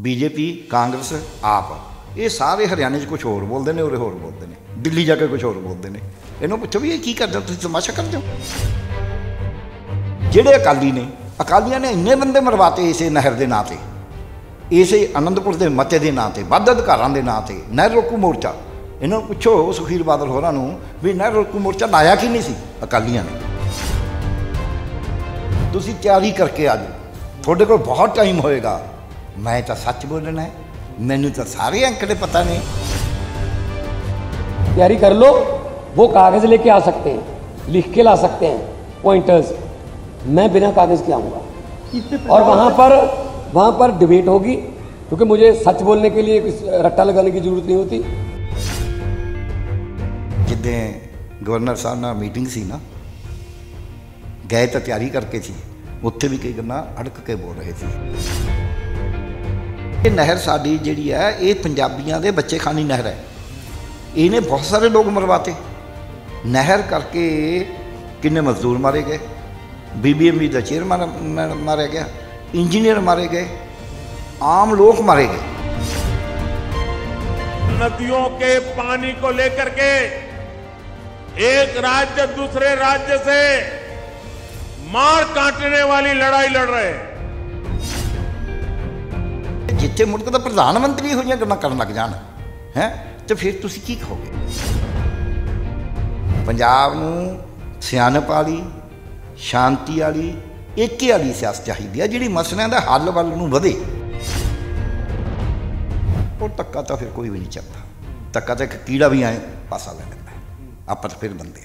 BJP, Congress, ਆਪ। ਇਹ ਸਾਰੇ ਹਰਿਆਣੇ 'ਚ ਕੁਝ ਹੋਰ ਬੋਲਦੇ ਨੇ, ਉਰੇ ਹੋਰ ਬੋਲਦੇ ਨੇ। ਦਿੱਲੀ ਜਾ ਕੇ ਕੁਝ ਹੋਰ ਬੋਲਦੇ ਨੇ। ਇਹਨੂੰ ਪੁੱਛੋ ਵੀ ਇਹ ਕੀ ਕਰਦੇ ਹੋ? ਤੁਸੀਂ ਤਮਾਸ਼ਾ ਕਰਦੇ ਹੋ? ਜਿਹੜੇ ਅਕਾਲੀ ਨੇ, ਅਕਾਲੀਆਂ ਨੇ ਇੰਨੇ ਬੰਦੇ ਮਰਵਾਤੇ ਇਸੇ ਨਹਿਰ ਦੇ ਨਾਂ ਤੇ। ਇਸੇ ਆਨੰਦਪੁਰ ਦੇ ਮਤੇ ਦੇ ਨਾਂ ਤੇ, ਵੱਧ ਅਧਿਕਾਰਾਂ ਦੇ ਨਾਂ ਤੇ, ਨਹਿਰ ਰੋਕੂ ਮੋਰਚਾ। ਇਹਨਾਂ ਨੂੰ ਪੁੱਛੋ ਸੁਖੀਰ ਬਾਦਲ ਹੋਰਾਂ ਨੂੰ ਵੀ ਨਹਿਰ ਰੋਕੂ ਮੋਰਚਾ ਲਾਇਆ ਕੀ ਨਹੀਂ ਸੀ ਅਕਾਲੀਆਂ ਨੇ? ਤੁਸੀਂ ਤਿਆਰੀ ਕਰਕੇ ਆ ਜਾਓ। ਤੁਹਾਡੇ ਕੋਲ ਬਹੁਤ ਟਾਈਮ ਹੋਏਗਾ। ਮੈਂ ਤਾਂ ਸੱਚ ਬੋਲਣਾ ਹੈ ਮੈਨੂੰ ਤਾਂ ਸਾਰੇ ਅੰਕੜੇ ਪਤਾ ਨੇ तैयारी कर लो वो कागज लेके आ सकते हैं लिख के ला सकते हैं पॉइंटर्स मैं बिना कागज के आऊँगा और वहाँ पर वहाँ पर डिबेट होगी क्योंकि मुझे सच बोलने के लिए किस- रट्टा लगाने की जरूरत नहीं होती ਜਿੱਦਾਂ ਗਵਰਨਰ ਸਾਹਿਬ ਨਾਲ ਮੀਟਿੰਗ ਸੀ ਨਾ ਗਏ ਤਾਂ ਤਿਆਰੀ ਕਰਕੇ ਸੀ ਉੱਥੇ ਵੀ ਕਈ ਗੱਲਾਂ ਅੜਕ ਕੇ ਬੋਲ ਰਹੇ ਸੀ ਇਹ ਨਹਿਰ ਸਾਡੀ ਜਿਹੜੀ ਹੈ ਇਹ ਪੰਜਾਬੀਆਂ ਦੇ ਬੱਚੇ ਖਾਨੀ ਨਹਿਰ ਹੈ ਇਹਨੇ ਬਹੁਤ ਸਾਰੇ ਲੋਕ ਮਰਵਾਤੇ ਨਹਿਰ ਕਰਕੇ ਕਿੰਨੇ ਮਜ਼ਦੂਰ ਮਾਰੇ ਗਏ ਬੀਬੀਐਮਬੀ ਦਾ ਚੇਅਰਮੈਨ ਮਾਰਿਆ ਗਿਆ ਇੰਜੀਨੀਅਰ ਮਾਰੇ ਗਏ ਆਮ ਲੋਕ ਮਾਰੇ ਗਏ नदियों के पानी को लेकर के एक राज्य दूसरे राज्य से मार काटने वाली लड़ाई लड़ रहे हैं ਜਿੱਥੇ ਮੁਲਕ ਦਾ ਪ੍ਰਧਾਨ ਮੰਤਰੀ ਇਹੋ ਜਿਹੀਆਂ ਗੱਲਾਂ ਕਰਨ ਲੱਗ ਜਾਣ, ਹੈ? ਤੇ ਫਿਰ ਤੁਸੀਂ ਕੀ ਕਹੋਗੇ? ਪੰਜਾਬ ਨੂੰ ਸਿਆਣਪ ਵਾਲੀ, ਸ਼ਾਂਤੀ ਵਾਲੀ, ਏਕੇ ਵਾਲੀ ਸਿਆਸਤ ਚਾਹੀਦੀ ਹੈ ਜਿਹੜੀ ਮਸਲਿਆਂ ਦਾ ਹੱਲ ਵੱਲ ਨੂੰ ਵਧੇ। ਉਹ ਧੱਕਾ ਤਾਂ ਫਿਰ ਕੋਈ ਵੀ ਨਹੀਂ ਚੱਲਦਾ ਧੱਕਾ ਤਾਂ ਇੱਕ ਕੀੜਾ ਵੀ ਐ ਪਾਸਾ ਲੈ ਲੈਂਦਾ। ਆਪਾਂ ਤਾਂ ਫਿਰ ਬੰਦੇ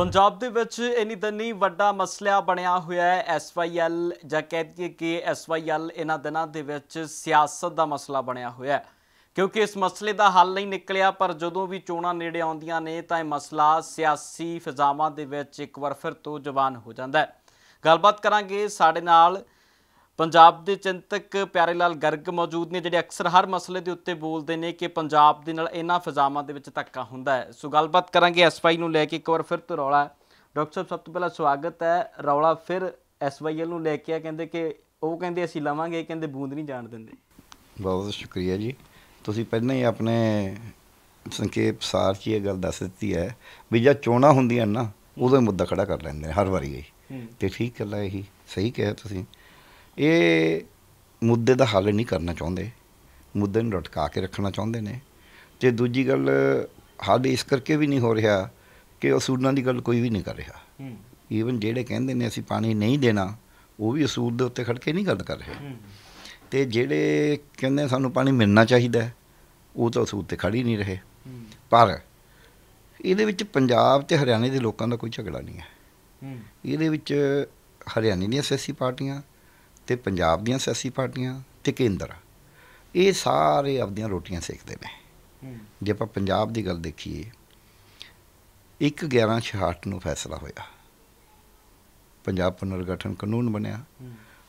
ਪੰਜਾਬ ਦੇ ਵਿੱਚ ਇਨੀ ਦਿਨੀ ਵੱਡਾ ਮਸਲਾ ਬਣਿਆ ਹੋਇਆ ਹੈ ਐਸਵਾਈਐਲ ਜਾਂ ਕਹਿ ਦਈਏ ਕਿ ਐਸਵਾਈਐਲ ਇਹਨਾਂ ਦਿਨਾਂ ਦੇ ਵਿੱਚ ਸਿਆਸਤ ਦਾ ਮਸਲਾ ਬਣਿਆ ਹੋਇਆ ਹੈ। ਕਿਉਂਕਿ ਇਸ ਮਸਲੇ ਦਾ ਹੱਲ ਨਹੀਂ ਨਿਕਲਿਆ, ਪਰ ਜਦੋਂ ਵੀ ਚੋਣਾਂ ਨੇੜੇ ਆਉਂਦੀਆਂ ਨੇ ਤਾਂ ਇਹ ਮਸਲਾ ਸਿਆਸੀ ਫਿਜ਼ਾਵਾਂ ਦੇ ਵਿੱਚ ਇੱਕ ਵਾਰ ਫਿਰ ਤੋਂ ਜਵਾਨ ਹੋ ਜਾਂਦਾ ਹੈ। ਗੱਲਬਾਤ ਕਰਾਂਗੇ ਸਾਡੇ ਨਾਲ ਪੰਜਾਬ ਦੇ ਚਿੰਤਕ ਪਿਆਰੇ ਲਾਲ ਗਰਗ ਮੌਜੂਦ ਨੇ ਜਿਹੜੇ ਅਕਸਰ ਹਰ ਮਸਲੇ ਦੇ ਉੱਤੇ ਬੋਲਦੇ ਨੇ ਕਿ ਪੰਜਾਬ ਦੇ ਨਾਲ ਇਹਨਾਂ ਫਿਜ਼ਾਮਾਂ ਦੇ ਵਿੱਚ ਧੱਕਾ ਹੁੰਦਾ ਹੈ। ਸੋ ਗੱਲਬਾਤ ਕਰਾਂਗੇ ਐਸਵਾਈ ਨੂੰ ਲੈ ਕੇ। ਇੱਕ ਵਾਰ ਫਿਰ ਤੋਂ ਰੌਲਾ। ਡਾਕਟਰ ਸਾਹਿਬ ਸਭ ਤੋਂ ਪਹਿਲਾਂ ਸਵਾਗਤ ਹੈ। ਰੌਲਾ ਫਿਰ ਐਸਵਾਈਐਲ ਨੂੰ ਲੈ ਕੇ ਆ। ਕਹਿੰਦੇ ਕਿ ਉਹ ਕਹਿੰਦੇ ਅਸੀਂ ਲਵਾਂਗੇ ਕਹਿੰਦੇ ਬੂੰਦ ਨਹੀਂ ਜਾਣ ਦਿੰਦੇ। ਬਹੁਤ ਸ਼ੁਕਰੀਆ ਜੀ। ਤੁਸੀਂ ਪਹਿਲਾਂ ਹੀ ਆਪਣੇ ਸੰਖੇਪ ਸਾਰ 'ਚ ਇਹ ਗੱਲ ਦੱਸ ਦਿੱਤੀ ਹੈ ਵੀ ਜਦ ਚੋਣਾਂ ਹੁੰਦੀਆਂ ਨਾ ਉਦੋਂ ਮੁੱਦਾ ਖੜਾ ਕਰ ਲੈਂਦੇ ਹਰ ਵਾਰੀ ਇਹ। ਤੇ ਠੀਕ ਗੱਲ ਹੈ ਇਹੀ। ਸਹੀ ਕਿਹਾ ਤੁਸੀਂ। ਇਹ ਮੁੱਦੇ ਦਾ ਹੱਲ ਨਹੀਂ ਕਰਨਾ ਚਾਹੁੰਦੇ। ਮੁੱਦੇ ਨੂੰ ਲਟਕਾ ਕੇ ਰੱਖਣਾ ਚਾਹੁੰਦੇ ਨੇ। ਤੇ ਦੂਜੀ ਗੱਲ ਹੱਲ ਇਸ ਕਰਕੇ ਵੀ ਨਹੀਂ ਹੋ ਰਿਹਾ ਕਿ ਅਸੂਲਾਂ ਦੀ ਗੱਲ ਕੋਈ ਵੀ ਨਹੀਂ ਕਰ ਰਿਹਾ। ਈਵਨ ਜਿਹੜੇ ਕਹਿੰਦੇ ਨੇ ਅਸੀਂ ਪਾਣੀ ਨਹੀਂ ਦੇਣਾ ਉਹ ਵੀ ਅਸੂਲ ਦੇ ਉੱਤੇ ਖੜ ਕੇ ਨਹੀਂ ਗੱਲ ਕਰ ਰਹੇ। ਤੇ ਜਿਹੜੇ ਕਹਿੰਦੇ ਸਾਨੂੰ ਪਾਣੀ ਮਿਲਣਾ ਚਾਹੀਦਾ ਉਹ ਤਾਂ ਅਸੂਲ ਤੇ ਖੜ ਹੀ ਨਹੀਂ ਰਹੇ। ਪਰ ਇਹਦੇ ਵਿੱਚ ਪੰਜਾਬ ਤੇ ਹਰਿਆਣੇ ਦੇ ਲੋਕਾਂ ਦਾ ਕੋਈ ਝਗੜਾ ਨਹੀਂ ਹੈ। ਇਹਦੇ ਵਿੱਚ ਹਰਿਆਣੇ ਦੀਆਂ ਸਿਆਸੀ ਪਾਰਟੀਆਂ ਤੇ ਪੰਜਾਬ ਦੀਆਂ ਸਿਆਸੀ ਪਾਰਟੀਆਂ ਤੇ ਕੇਂਦਰ ਇਹ ਸਾਰੇ ਆਪਦੀਆਂ ਰੋਟੀਆਂ ਸੇਕਦੇ ਨੇ। ਜੇ ਆਪਾਂ ਪੰਜਾਬ ਦੀ ਗੱਲ ਦੇਖੀਏ 1 11 66 ਨੂੰ ਫੈਸਲਾ ਹੋਇਆ। ਪੰਜਾਬ ਪੁਨਰਗਠਨ ਕਾਨੂੰਨ ਬਣਿਆ।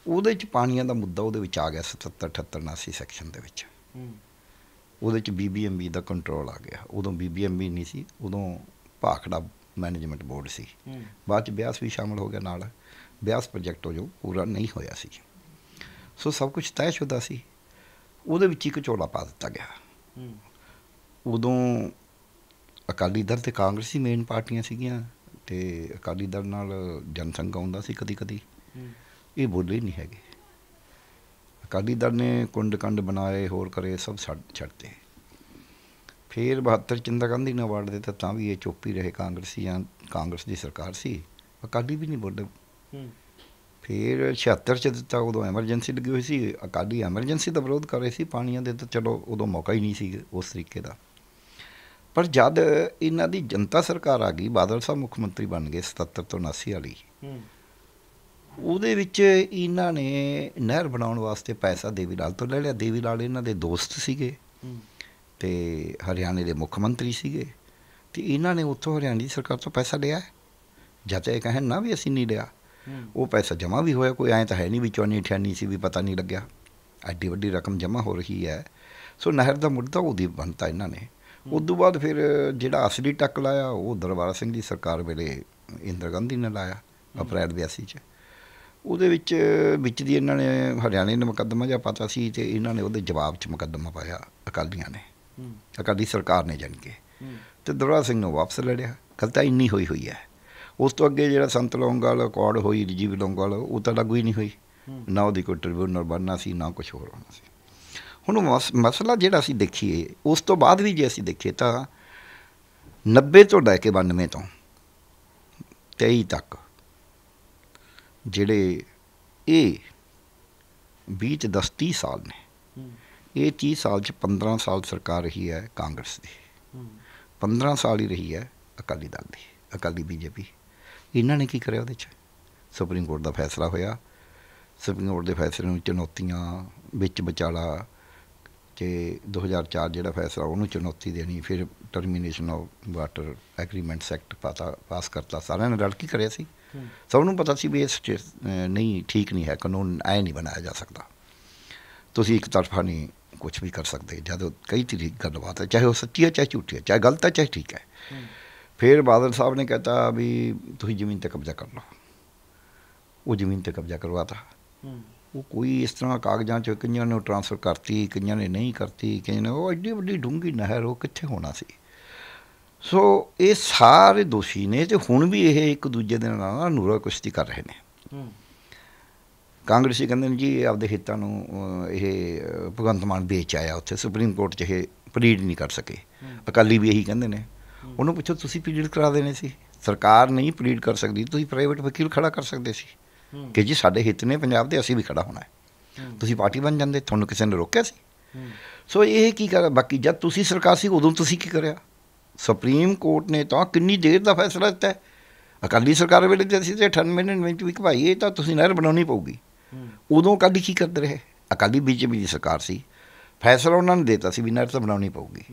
ਉਹਦੇ ਚ ਪਾਣੀਆਂ ਦਾ ਮੁੱਦਾ ਉਹਦੇ ਵਿੱਚ ਆ ਗਿਆ 77 78 79 ਸੈਕਸ਼ਨ ਦੇ ਵਿੱਚ। ਉਹਦੇ ਚ ਬੀਬੀਐਮਬੀ ਦਾ ਕੰਟਰੋਲ ਆ ਗਿਆ। ਉਦੋਂ ਬੀਬੀਐਮਬੀ ਨਹੀਂ ਸੀ ਉਦੋਂ ਭਾਖੜਾ ਮੈਨੇਜਮੈਂਟ ਬੋਰਡ ਸੀ। ਬਾਅਦ ਚ ਬਿਆਸ ਵੀ ਸ਼ਾਮਲ ਹੋ ਗਿਆ ਨਾਲ। ਬਿਆਸ ਪ੍ਰੋਜੈਕਟ ਉਹ ਜੋ ਪੂਰਾ ਨਹੀਂ ਹੋਇਆ ਸੀ। ਸੋ ਸਭ ਕੁਝ ਤੈਅਸ਼ੁਦਾ ਸੀ। ਉਹਦੇ ਵਿੱਚ ਇੱਕ ਝੋਲਾ ਪਾ ਦਿੱਤਾ ਗਿਆ। ਉਦੋਂ ਅਕਾਲੀ ਦਲ ਤੇ ਕਾਂਗਰਸੀ ਮੇਨ ਪਾਰਟੀਆਂ ਸੀਗੀਆਂ ਤੇ ਅਕਾਲੀ ਦਲ ਨਾਲ ਜਨਸੰਘ ਆਉਂਦਾ ਸੀ ਕਦੀ ਕਦੀ ਇਹ ਬੋਲੇ ਨਹੀਂ ਹੈਗੇ। ਅਕਾਲੀ ਦਲ ਨੇ ਕੁੰਡ ਕੰਡ ਬਣਾਏ ਹੋਰ ਕਰੇ ਸਭ ਛੱਡ ਛੱਡਤੇ ਫਿਰ 72 ਚਿੰਦਾ ਗਾਂਧੀ ਨੇ ਅਵਾਰਡ ਦਿੱਤਾ ਤਾਂ ਵੀ ਇਹ ਚੁੱਪ ਹੀ ਰਹੇ ਕਾਂਗਰਸੀਆਂ ਕਾਂਗਰਸ ਦੀ ਸਰਕਾਰ ਸੀ। ਅਕਾਲੀ ਵੀ ਨਹੀਂ ਬੋਲੇ। ਫਿਰ 76 ਚ ਦਿੱਤਾ ਉਦੋਂ ਐਮਰਜੈਂਸੀ ਲੱਗੀ ਹੋਈ ਸੀ ਅਕਾਲੀ ਐਮਰਜੈਂਸੀ ਦਾ ਵਿਰੋਧ ਕਰ ਰਹੇ ਸੀ ਪਾਣੀਆਂ ਦੇ ਤਾਂ ਚਲੋ ਉਦੋਂ ਮੌਕਾ ਹੀ ਨਹੀਂ ਸੀ ਉਸ ਤਰੀਕੇ ਦਾ। ਪਰ ਜਦ ਇਹਨਾਂ ਦੀ ਜਨਤਾ ਸਰਕਾਰ ਆ ਗਈ ਬਾਦਲ ਸਾਹਿਬ ਮੁੱਖ ਮੰਤਰੀ ਬਣ ਗਏ 77 ਤੋਂ 79 ਵਾਲੀ ਉਹਦੇ ਵਿੱਚ ਇਹਨਾਂ ਨੇ ਨਹਿਰ ਬਣਾਉਣ ਵਾਸਤੇ ਪੈਸਾ ਦੇਵੀ ਲਾਲ ਤੋਂ ਲੈ ਲਿਆ। ਦੇਵੀ ਲਾਲ ਇਹਨਾਂ ਦੇ ਦੋਸਤ ਸੀਗੇ ਤੇ ਹਰਿਆਣੇ ਦੇ ਮੁੱਖ ਮੰਤਰੀ ਸੀਗੇ। ਤੇ ਇਹਨਾਂ ਨੇ ਉੱਥੋਂ ਹਰਿਆਣਾ ਦੀ ਸਰਕਾਰ ਤੋਂ ਪੈਸਾ ਲਿਆ। ਜਦ ਇਹ ਕਹਿਣ ਨਾ ਵੀ ਅਸੀਂ ਨਹੀਂ ਲਿਆ ਉਹ ਪੈਸਾ ਜਮ੍ਹਾਂ ਵੀ ਹੋਇਆ ਕੋਈ ਐਂ ਤਾਂ ਹੈ ਨਹੀਂ ਵੀ ਚੌਨੀ ਅਠਿਆਨੀ ਸੀ ਵੀ ਪਤਾ ਨਹੀਂ ਲੱਗਿਆ। ਐਡੀ ਵੱਡੀ ਰਕਮ ਜਮ੍ਹਾਂ ਹੋ ਰਹੀ ਹੈ। ਸੋ ਨਹਿਰ ਦਾ ਮੁੱਦਾ ਉਹਦੀ ਬਣਤਾ ਇਹਨਾਂ ਨੇ। ਉਸ ਤੋਂ ਬਾਅਦ ਫਿਰ ਜਿਹੜਾ ਅਸਲੀ ਟੱਕ ਲਾਇਆ ਉਹ ਦਰਬਾਰਾ ਸਿੰਘ ਦੀ ਸਰਕਾਰ ਵੇਲੇ ਇੰਦਰ ਗਾਂਧੀ ਨੇ ਲਾਇਆ ਅਪ੍ਰੈਲ 82 ਚ। ਉਹਦੇ ਵਿੱਚ ਵਿੱਚ ਦੀ ਇਹਨਾਂ ਨੇ ਹਰਿਆਣੇ ਨੇ ਮੁਕੱਦਮਾ ਜਿਹਾ ਪਤਾ ਸੀ ਤੇ ਇਹਨਾਂ ਨੇ ਉਹਦੇ ਜਵਾਬ 'ਚ ਮੁਕੱਦਮਾ ਪਾਇਆ ਅਕਾਲੀਆਂ ਨੇ। ਅਕਾਲੀ ਸਰਕਾਰ ਨੇ ਜਾਣੀ ਕਿ। ਤੇ ਦਰਬਾਰ ਸਿੰਘ ਨੂੰ ਵਾਪਸ ਲੜਿਆ। ਗੱਲ ਤਾਂ ਇੰਨੀ ਹੋਈ ਹੋਈ ਹੈ। ਉਸ ਤੋਂ ਅੱਗੇ ਜਿਹੜਾ ਸੰਤ ਲੌਂਗਾਲ ਅਕੋਰਡ ਹੋਈ ਰਜੀਵ ਲੌਂਗਾਲ ਉਹ ਤਾਂ ਲਾਗੂ ਹੀ ਨਹੀਂ ਹੋਈ। ਨਾ ਉਹਦੀ ਕੋਈ ਟ੍ਰਿਬਿਊਨਲ ਬਣਨਾ ਸੀ ਨਾ ਕੁਝ ਹੋਰ ਹੋਣਾ ਸੀ। ਹੁਣ ਮਸਲਾ ਜਿਹੜਾ ਅਸੀਂ ਦੇਖੀਏ ਉਸ ਤੋਂ ਬਾਅਦ ਵੀ ਜੇ ਅਸੀਂ ਦੇਖੀਏ ਤਾਂ 90 ਤੋਂ ਲੈ ਕੇ 92 ਤੋਂ 23 ਤੱਕ ਜਿਹੜੇ ਇਹ 20 ਚ 10 30 ਸਾਲ ਨੇ। ਇਹ 30 ਸਾਲ ਚ 15 ਸਾਲ ਸਰਕਾਰ ਰਹੀ ਹੈ ਕਾਂਗਰਸ ਦੀ। 15 ਸਾਲ ਹੀ ਰਹੀ ਹੈ ਅਕਾਲੀ ਦਲ ਦੀ ਅਕਾਲੀ ਬੀਜੇਪੀ। ਇਹਨਾਂ ਨੇ ਕੀ ਕਰਿਆ ਉਹਦੇ ਚ? ਸੁਪਰੀਮ ਕੋਰਟ ਦਾ ਫੈਸਲਾ ਹੋਇਆ। ਸੁਪਰੀਮ ਕੋਰਟ ਦੇ ਫੈਸਲੇ ਨੂੰ ਚੁਣੌਤੀਆਂ ਵਿੱਚ ਵਿਚਾਲਾ ਤੇ 2004 ਜਿਹੜਾ ਫੈਸਲਾ ਉਹਨੂੰ ਚੁਣੌਤੀ ਦੇਣੀ ਫਿਰ termination of water agreement act ਪਾਤਾ ਪਾਸ ਕਰਤਾ। ਸਾਰਿਆਂ ਨੇ ਰਲ ਕੇ ਕਰਿਆ ਸੀ। ਸਭ ਨੂੰ ਪਤਾ ਸੀ ਵੀ ਇਹ ਨਹੀਂ ਠੀਕ ਨਹੀਂ ਹੈ ਕਾਨੂੰਨ ਐ ਨਹੀਂ ਬਣਾਇਆ ਜਾ ਸਕਦਾ। ਤੁਸੀਂ ਇੱਕ ਤਰਫਾ ਨਹੀਂ ਕੁਝ ਵੀ ਕਰ ਸਕਦੇ। ਜਦੋਂ ਕਈ ਤਰੀਕ ਗੱਲਬਾਤ ਹੈ ਚਾਹੇ ਉਹ ਸੱਚੀ ਹੈ ਚਾਹੇ ਝੂਠੀ ਹੈ ਚਾਹੇ ਗਲਤ ਹੈ ਚਾਹੇ ਠੀਕ ਹੈ। ਫਿਰ ਬਾਦਲ ਸਾਹਿਬ ਨੇ ਕਹਤਾ ਵੀ ਤੁਸੀਂ ਜ਼ਮੀਨ ਤੇ ਕਬਜ਼ਾ ਕਰ ਲਓ। ਉਹ ਜ਼ਮੀਨ ਤੇ ਕਬਜ਼ਾ ਕਰਵਾਤਾ। ਉਹ ਕੋਈ ਇਸ ਤਰ੍ਹਾਂ ਕਾਗਜ਼ਾਂ 'ਚ ਕਈਆਂ ਨੇ ਟ੍ਰਾਂਸਫਰ ਕਰਤੀ ਕਈਆਂ ਨੇ ਨਹੀਂ ਕਰਤੀ ਕਈਆਂ ਨੇ ਉਹ ਐਡੀ ਵੱਡੀ ਡੂੰਗੀ ਨਹਿਰ ਉਹ ਕਿੱਥੇ ਹੋਣਾ ਸੀ? ਸੋ ਇਹ ਸਾਰੇ ਦੋਸ਼ੀ ਨੇ ਤੇ ਹੁਣ ਵੀ ਇਹ ਇੱਕ ਦੂਜੇ ਦੇ ਨਾਲ ਨੂਰਾ ਕੁਸ਼ਤੀ ਕਰ ਰਹੇ ਨੇ। ਕਾਂਗਰਸੀ ਕਹਿੰਦੇ ਨੇ ਜੀ ਆਪਦੇ ਹਿੱਤਾਂ ਨੂੰ ਇਹ ਭਗਵੰਤ ਮਾਨ ਵੇਚ ਆਇਆ ਉੱਥੇ ਸੁਪਰੀਮ ਕੋਰਟ 'ਚ ਇਹ ਪਲੀਡ ਨਹੀਂ ਕਰ ਸਕੇ। ਅਕਾਲੀ ਵੀ ਇਹੀ ਕਹਿੰਦੇ ਨੇ। ਉਹਨੂੰ ਪੁੱਛੋ ਤੁਸੀਂ ਪਲੀਡ ਕਰਾ ਦੇਣੇ ਸੀ। ਸਰਕਾਰ ਨਹੀਂ ਪਲੀਡ ਕਰ ਸਕਦੀ ਤੁਸੀਂ ਪ੍ਰਾਈਵੇਟ ਵਕੀਲ ਖੜਾ ਕਰ ਸਕਦੇ ਸੀ। ਕਿ ਜੀ ਸਾਡੇ ਹਿੱਤ ਨੇ ਪੰਜਾਬ ਦੇ ਅਸੀਂ ਵੀ ਖੜਾ ਹੋਣਾ ਹੈ। ਤੁਸੀਂ ਪਾਰਟੀ ਬਣ ਜਾਂਦੇ ਤੁਹਾਨੂੰ ਕਿਸੇ ਨੇ ਰੋਕਿਆ ਸੀ। ਸੋ ਇਹ ਕੀ ਕਰ ਬਾਕੀ ਜਦ ਤੁਸੀਂ ਸਰਕਾਰ ਸੀ ਉਦੋਂ ਤੁਸੀਂ ਕੀ ਕਰਿਆ? ਸੁਪਰੀਮ ਕੋਰਟ ਨੇ ਤਾਂ ਕਿੰਨੀ ਦੇਰ ਦਾ ਫੈਸਲਾ ਦਿੱਤਾ ਅਕਾਲੀ ਸਰਕਾਰ ਵੇਲੇ ਤੇ ਅਸੀਂ ਤੇ 98 ਨੇ ਵਿੱਚ ਵੀ ਕਿ ਭਾਈ ਇਹ ਤਾਂ ਤੁਸੀਂ ਨਹਿਰ ਬਣਾਉਣੀ ਪਊਗੀ। ਉਦੋਂ ਅਕਾਲੀ ਕੀ ਕਰਦੇ ਰਹੇ? ਅਕਾਲੀ ਬੀਜੇਪੀ ਦੀ ਸਰਕਾਰ ਸੀ। ਫੈਸਲਾ ਉਹਨਾਂ ਨੇ ਦਿੱਤਾ ਸੀ ਵੀ ਨਹਿਰ ਤਾਂ ਬਣਾਉਣੀ ਪਊਗੀ।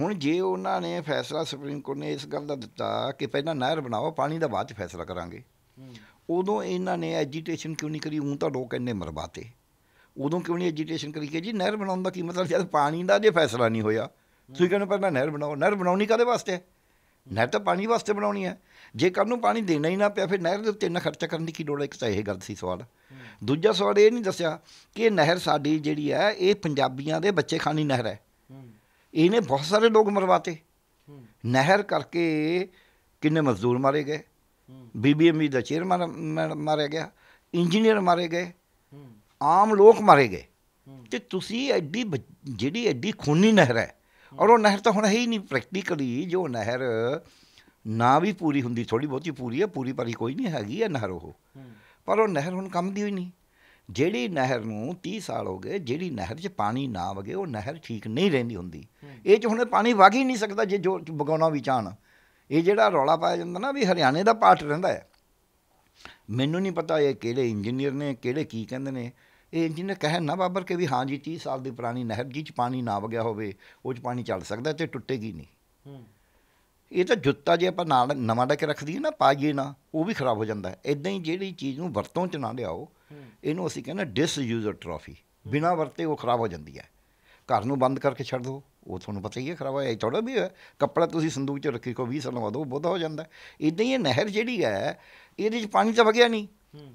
ਹੁਣ ਜੇ ਉਹਨਾਂ ਨੇ ਫੈਸਲਾ ਸੁਪਰੀਮ ਕੋਰਟ ਨੇ ਇਸ ਗੱਲ ਦਾ ਦਿੱਤਾ ਕਿ ਪਹਿਲਾਂ ਨਹਿਰ ਬਣਾਓ, ਪਾਣੀ ਦਾ ਬਾਅਦ ਚ ਫੈਸਲਾ ਕਰਾਂਗੇ। ਉਦੋਂ ਇਹਨਾਂ ਨੇ ਐਜੀਟੇਸ਼ਨ ਕਿਉਂ ਨਹੀਂ ਕਰੀ? ਉਂ ਤਾਂ ਲੋਕ ਇੰਨੇ ਮਰਵਾਤੇ। ਉਦੋਂ ਕਿਉਂ ਨਹੀਂ ਐਜੀਟੇਸ਼ਨ ਕਰੀ ਕਿ ਜੀ ਨਹਿਰ ਬਣਾਉਣ ਦਾ ਕੀ ਮਤਲਬ? ਜਦ ਪਾਣੀ ਦਾ ਜੇ ਫੈਸਲਾ ਨਹੀਂ ਹੋਇਆ, ਤੁਸੀਂ ਕਹਿੰਦੇ ਪਹਿਲਾਂ ਨਹਿਰ ਬਣਾਓ। ਨਹਿਰ ਬਣਾਉਣੀ ਕਾਦੇ ਵਾਸਤੇ? ਨਹਿਰ ਤਾਂ ਪਾਣੀ ਵਾਸਤੇ ਬਣਾਉਣੀ ਹੈ। ਜੇ ਕੱਲ੍ਹ ਨੂੰ ਪਾਣੀ ਦੇਣਾ ਹੀ ਨਾ ਪਿਆ, ਫਿਰ ਨਹਿਰ ਦੇ ਉੱਤੇ ਇੰਨਾ ਖਰਚਾ ਕਰਨ ਦੀ ਕੀ ਲੋੜ ਹੈ? ਇੱਕ ਤਾਂ ਇਹ ਗੱਲ ਸੀ ਸਵਾਲ। ਦੂਜਾ ਸਵਾਲ ਇਹ ਨਹੀਂ ਦੱਸਿਆ ਕਿ ਇਹ ਨਹਿਰ ਸਾਡੀ ਜਿਹੜੀ ਹੈ, ਇਹ ਪੰਜਾਬੀਆਂ ਦੇ ਬੱਚੇ ਖਾਨੀ ਨਹਿਰ ਹੈ। ਇਹਨੇ ਬਹੁਤ ਸਾਰੇ ਲੋਕ ਮਰਵਾਤੇ। ਨਹਿਰ ਕਰਕੇ ਕਿੰਨੇ ਮਜ਼ਦੂਰ ਮਾਰੇ ਗਏ। ਬੀਬੀਐਮਈ ਦਾ ਚੇਅਰਮੈਨ ਮ- ਮਾਰਿਆ ਗਿਆ। ਇੰਜੀਨੀਅਰ ਮਾਰੇ ਗਏ। ਆਮ ਲੋਕ ਮਾਰੇ ਗਏ। ਤੇ ਤੁਸੀਂ ਐਡੀ ਬ- ਜਿਹੜੀ ਐਡੀ ਖੂਨੀ ਨਹਿਰ ਹੈ, ਔਰ ਉਹ ਨਹਿਰ ਤਾਂ ਹੁਣ ਹੈ ਹੀ ਨਹੀਂ ਪ੍ਰੈਕਟੀਕਲੀ, ਜੋ ਨਹਿਰ ਨਾ ਵੀ ਪੂਰੀ ਹੁੰਦੀ ਥੋੜੀ ਬਹੁਤੀ ਪੂਰੀ ਹੈ, ਪੂਰੀ ਭਰੀ ਕੋਈ ਨਹੀਂ ਹੈਗੀ ਹੈ ਨਹਿਰ ਉਹ। ਪਰ ਉਹ ਨਹਿਰ ਹੁਣ ਕੰਮ ਦੀ ਹੋਈ ਨਹੀਂ। ਜਿਹੜੀ ਨਹਿਰ ਨੂੰ 30 ਸਾਲ ਹੋ ਗਏ ਜਿਹੜੀ ਨਹਿਰ 'ਚ ਪਾਣੀ ਨਾ ਵਗੇ ਉਹ ਨਹਿਰ ਠੀਕ ਨਹੀਂ ਰਹਿੰਦੀ ਹੁੰਦੀ। ਇਹ 'ਚ ਹੁਣ ਪਾਣੀ ਵਗ ਹੀ ਨਹੀਂ ਸਕਦਾ ਜੇ ਜੋ ਵਗਾਉਣਾ ਵੀ ਚਾਹਣ। ਇਹ ਜਿਹੜਾ ਰੌਲਾ ਪਾਇਆ ਜਾਂਦਾ ਨਾ ਵੀ ਹਰਿਆਣੇ ਦਾ ਪਾਰਟ ਰਹਿੰਦਾ ਹੈ। ਮੈਨੂੰ ਨਹੀਂ ਪਤਾ ਇਹ ਕਿਹੜੇ ਇੰਜੀਨੀਅਰ ਨੇ ਕਿਹੜੇ ਕੀ ਕਹਿੰਦੇ ਨੇ। ਇਹ ਇੰਜੀਨੀਅਰ ਕਹਿਣ ਨਾ ਬਾਬਰ ਕਿ ਵੀ ਹਾਂ ਜੀ 30 ਸਾਲ ਦੀ ਪੁਰਾਣੀ ਨਹਿਰ ਜਿਹ 'ਚ ਪਾਣੀ ਨਾ ਵਗਿਆ ਹੋਵੇ ਉਹ 'ਚ ਪਾਣੀ ਚੱਲ ਸਕਦਾ ਤੇ ਟੁੱਟੇਗੀ ਨਹੀਂ। ਇਹ ਤਾਂ ਜੁੱਤਾ ਜੇ ਆਪਾਂ ਨਾਲ ਨਵਾਂ ਲੈ ਕੇ ਰੱਖ ਦਈਏ ਨਾ, ਪਾਈਏ ਨਾ, ਉਹ ਵੀ ਖਰਾਬ ਹੋ ਜਾਂਦਾ ਹੈ। ਹੀ ਜਿਹੜੀ ਚੀਜ਼ ਨੂੰ ਵਰਤੋਂ 'ਚ ਨਾ ਲਿਆਓ, ਇਹਨੂੰ ਅਸੀਂ ਕਹਿੰਦੇ ਡਿਸ ਯੂਜ਼ਰ ਟਰੋਫੀ ਬਿਨਾ ਵਰਤੇ ਉਹ ਖਰਾਬ ਹੋ ਜਾਂਦੀ ਹੈ। ਘਰ ਨੂੰ ਬੰਦ ਕਰਕੇ ਛੱਡ ਦਿਓ। ਉਹ ਤੁਹਾਨੂੰ ਪਤਾ ਹੀ ਹੈ ਖਰਾਬ ਹੋਇਆ ਥੋੜਾ ਵੀ ਹੈ। ਕੱਪੜਾ ਤੁਸੀਂ ਸੰਦੂਕ 'ਚ ਰੱਖੀ ਕੋ 20 ਸਾਲਾਂ ਬਾਅਦ, ਉਹ ਬਹੁਤਾ ਹੋ ਜਾਂਦਾ ਇਦਾਂ ਹੀ ਇਹ ਨਹਿਰ ਜਿਹੜੀ ਹੈ, ਇਹਦੇ 'ਚ ਪਾਣੀ ਤਾਂ ਵਗਿਆ ਨਹੀਂ।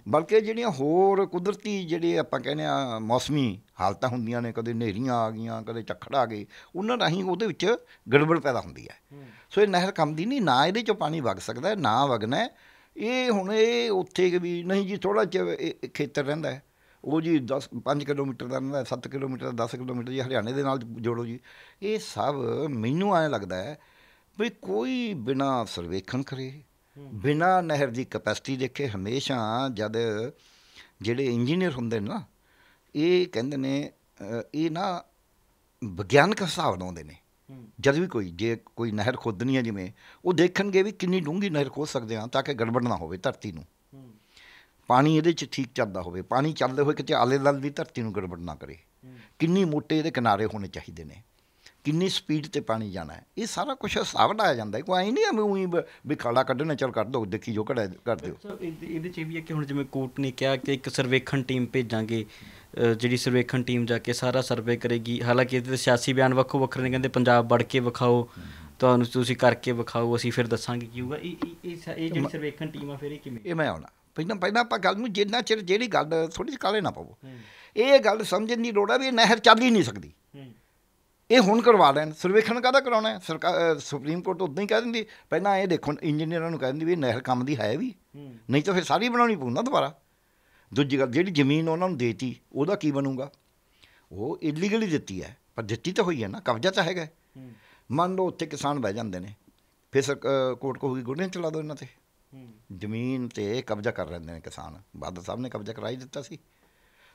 ਬਲਕਿ ਜਿਹੜੀਆਂ ਹੋਰ ਕੁਦਰਤੀ ਜਿਹੜੇ ਆਪਾਂ ਕਹਿੰਦੇ ਆ ਮੌਸਮੀ ਹਾਲਤਾਂ ਹੁੰਦੀਆਂ ਨੇ ਕਦੇ ਹਨੇਰੀਆਂ ਆ ਗਈਆਂ ਕਦੇ ਝੱਖੜ ਆ ਗਏ ਉਹਨਾਂ ਰਾਹੀਂ ਉਹਦੇ ਵਿੱਚ ਗੜਬੜ ਪੈਦਾ ਹੁੰਦੀ ਹੈ। ਸੋ ਇਹ ਨਹਿਰ ਕੰਮ ਦੀ ਨਹੀਂ ਨਾ ਇਹਦੇ 'ਚੋਂ ਪਾਣੀ ਵਗ ਸਕਦਾ ਨਾ ਵਗਣਾ। ਇਹ ਹੁਣ ਇਹ ਉੱਥੇ ਵੀ ਨਹੀਂ ਜੀ ਥੋੜਾ ਖੇਤਰ ਰਹਿੰਦਾ ਹੈ। ਉਹ ਜੀ 10 5 ਕਿਲੋਮੀਟਰ ਦਾ ਰਹਿੰਦਾ 7 ਕਿਲੋਮੀਟਰ ਦਾ 10 ਕਿਲੋਮੀਟਰ ਜੀ ਹਰਿਆਣੇ ਦੇ ਨਾਲ ਜੋੜੋ ਜੀ। ਇਹ ਸਭ ਮੈਨੂੰ ਐਂ ਲੱਗਦਾ ਹੈ ਵੀ ਕੋਈ ਬਿਨਾ ਸਰਵੇਖਣ ਕਰੇ ਬਿਨਾ ਨਹਿਰ ਦੀ ਕਪੈਸਿਟੀ ਦੇਖੇ ਹਮੇਸ਼ਾ ਜਦ ਜਿਹੜੇ ਇੰਜੀਨੀਅਰ ਹੁੰਦੇ ਨੇ ਨਾ ਇਹ ਕਹਿੰਦੇ ਨੇ ਇਹ ਨਾ ਵਿਗਿਆਨਕ ਹਿਸਾਬ ਨਾਲ ਆਉਂਦੇ ਨੇ ਜਦ ਵੀ ਕੋਈ ਜੇ ਕੋਈ ਨਹਿਰ ਖੋਦਣੀ ਹੈ ਜਿਵੇਂ ਉਹ ਦੇਖਣਗੇ ਵੀ ਕਿੰਨੀ ਡੂੰਘੀ ਨਹਿਰ ਖੋਦ ਸਕਦੇ ਹਾਂ ਤਾਂ ਕਿ ਗੜਬੜ ਨਾ ਹੋਵੇ ਧਰਤੀ ਨੂੰ। ਪਾਣੀ ਇਹਦੇ 'ਚ ਠੀਕ ਚੱਲਦਾ ਹੋਵੇ ਪਾਣੀ ਚੱਲਦੇ ਹੋਏ ਕਿਤੇ ਆਲੇ ਦੁਆਲੇ ਦੀ ਧਰਤੀ ਨੂੰ ਗੜਬੜ ਨਾ ਕਰੇ। ਕਿੰਨੀ ਮੋਟੇ ਇਹਦੇ ਕਿਨਾਰੇ ਹੋਣੇ ਚਾਹੀਦੇ ਨੇ। ਕਿੰਨੀ ਸਪੀਡ ਤੇ ਪਾਣੀ ਜਾਣਾ ਹੈ। ਇਹ ਸਾਰਾ ਕੁਝ ਹਿਸਾਬ ਲਾਇਆ ਜਾਂਦਾ ਕੋਈ ਐਂ ਨਹੀਂ ਐਵੇਂ ਉਹੀ ਵੀ ਖਾਲਾ ਕੱਢਣਾ ਚੱਲ ਕਰ ਦੋ ਦੇਖੀ ਜੋ ਕੜਾ ਕਰ ਦਿਓ ਇਹਦੇ ਚ ਵੀ ਹੈ ਕਿ ਹੁਣ ਜਿਵੇਂ ਕੋਰਟ ਨੇ ਕਿਹਾ ਕਿ ਇੱਕ ਸਰਵੇਖਣ ਟੀਮ ਭੇਜਾਂਗੇ ਜਿਹੜੀ ਸਰਵੇਖਣ ਟੀਮ ਜਾ ਕੇ ਸਾਰਾ ਸਰਵੇ ਕਰੇਗੀ। ਹਾਲਾਂਕਿ ਇਹਦੇ ਤੇ ਸਿਆਸੀ ਬਿਆਨ ਵੱਖੋ ਵੱਖਰੇ ਨੇ ਕਹਿੰਦੇ ਪੰਜਾਬ ਵੜ ਕੇ ਵਿਖਾਓ ਤੁਹਾਨੂੰ ਤੁਸੀਂ ਕਰਕੇ ਵਿਖਾਓ ਅਸੀਂ ਫਿਰ ਦੱਸਾਂਗੇ ਕੀ ਹੋਊਗਾ। ਇਹ ਇਹ- ਇਹ ਜਿਹੜੀ ਸਰਵੇਖਣ ਟੀਮ ਆ ਫਿਰ ਇਹ ਕਿਵੇਂ? ਇਹ ਮੈਂ ਆਉਣਾ। ਪਹਿਲਾਂ ਪਹਿਲਾਂ ਆਪਾਂ ਗੱਲ ਨੂੰ ਜਿੰਨਾ ਚਿਰ ਜਿਹੜੀ ਗੱਲ ਥੋੜੀ ਜਿਹੀ ਕਾਲੇ ਨਾ ਪਵੋ। ਇਹ ਗੱਲ ਸਮਝਣ ਦੀ ਲੋੜ ਹੈ ਵੀ ਇਹ ਨਹਿਰ ਚੱਲ ਹੀ ਨਹੀਂ ਸਕਦੀ। ਇਹ ਹੁਣ ਕਰਵਾ ਲੈਣ ਸਰਵੇਖਣ ਕਾਹਦਾ ਕਰਾਉਣਾ ਹੈ? ਸਰਕਾਰ ਸੁਪਰੀਮ ਕੋਰਟ ਉਦਾਂ ਹੀ ਕਹਿ ਦਿੰਦੀ ਪਹਿਲਾਂ ਇਹ ਦੇਖੋ ਇੰਜੀਨੀਅਰਾਂ ਨੂੰ ਕਹਿ ਦਿੰਦੀ ਵੀ ਨਹਿਰ ਕੰਮ ਦੀ ਹੈ ਵੀ। ਨਹੀਂ ਤਾਂ ਫਿਰ ਸਾਰੀ ਬਣਾਉਣੀ ਪਊ ਨਾ ਦੁਬਾਰਾ। ਦੂਜੀ ਗੱਲ ਜਿਹੜੀ ਜ਼ਮੀਨ ਉਹਨਾਂ ਨੂੰ ਦੇਤੀ ਉਹਦਾ ਕੀ ਬਣੂਗਾ? ਉਹ ਇਲੀਗਲੀ ਦਿੱਤੀ ਹੈ ਪਰ ਦਿੱਤੀ ਤਾਂ ਹੋਈ ਹੈ ਨਾ ਕਬਜ਼ਾ ਤਾਂ ਹੈਗਾ। ਮੰਨ ਲਓ ਉੱਥੇ ਕਿਸਾਨ ਬਹਿ ਜਾਂਦੇ ਨੇ ਫਿਰ ਕੋਰਟ ਕਹੂਗੀ ਗੁੱਡੀਆਂ ਚਲਾ ਦਿਓ ਇਹਨਾਂ ਤੇ। ਜ਼ਮੀਨ ਤੇ ਕਬਜ਼ਾ ਕਰ ਲੈਂਦੇ ਨੇ ਕਿਸਾਨ। ਬਾਦਲ ਸਾਹਿਬ ਨੇ ਕਬਜ਼ਾ ਕਰਾਈ ਦਿੱਤਾ ਸੀ।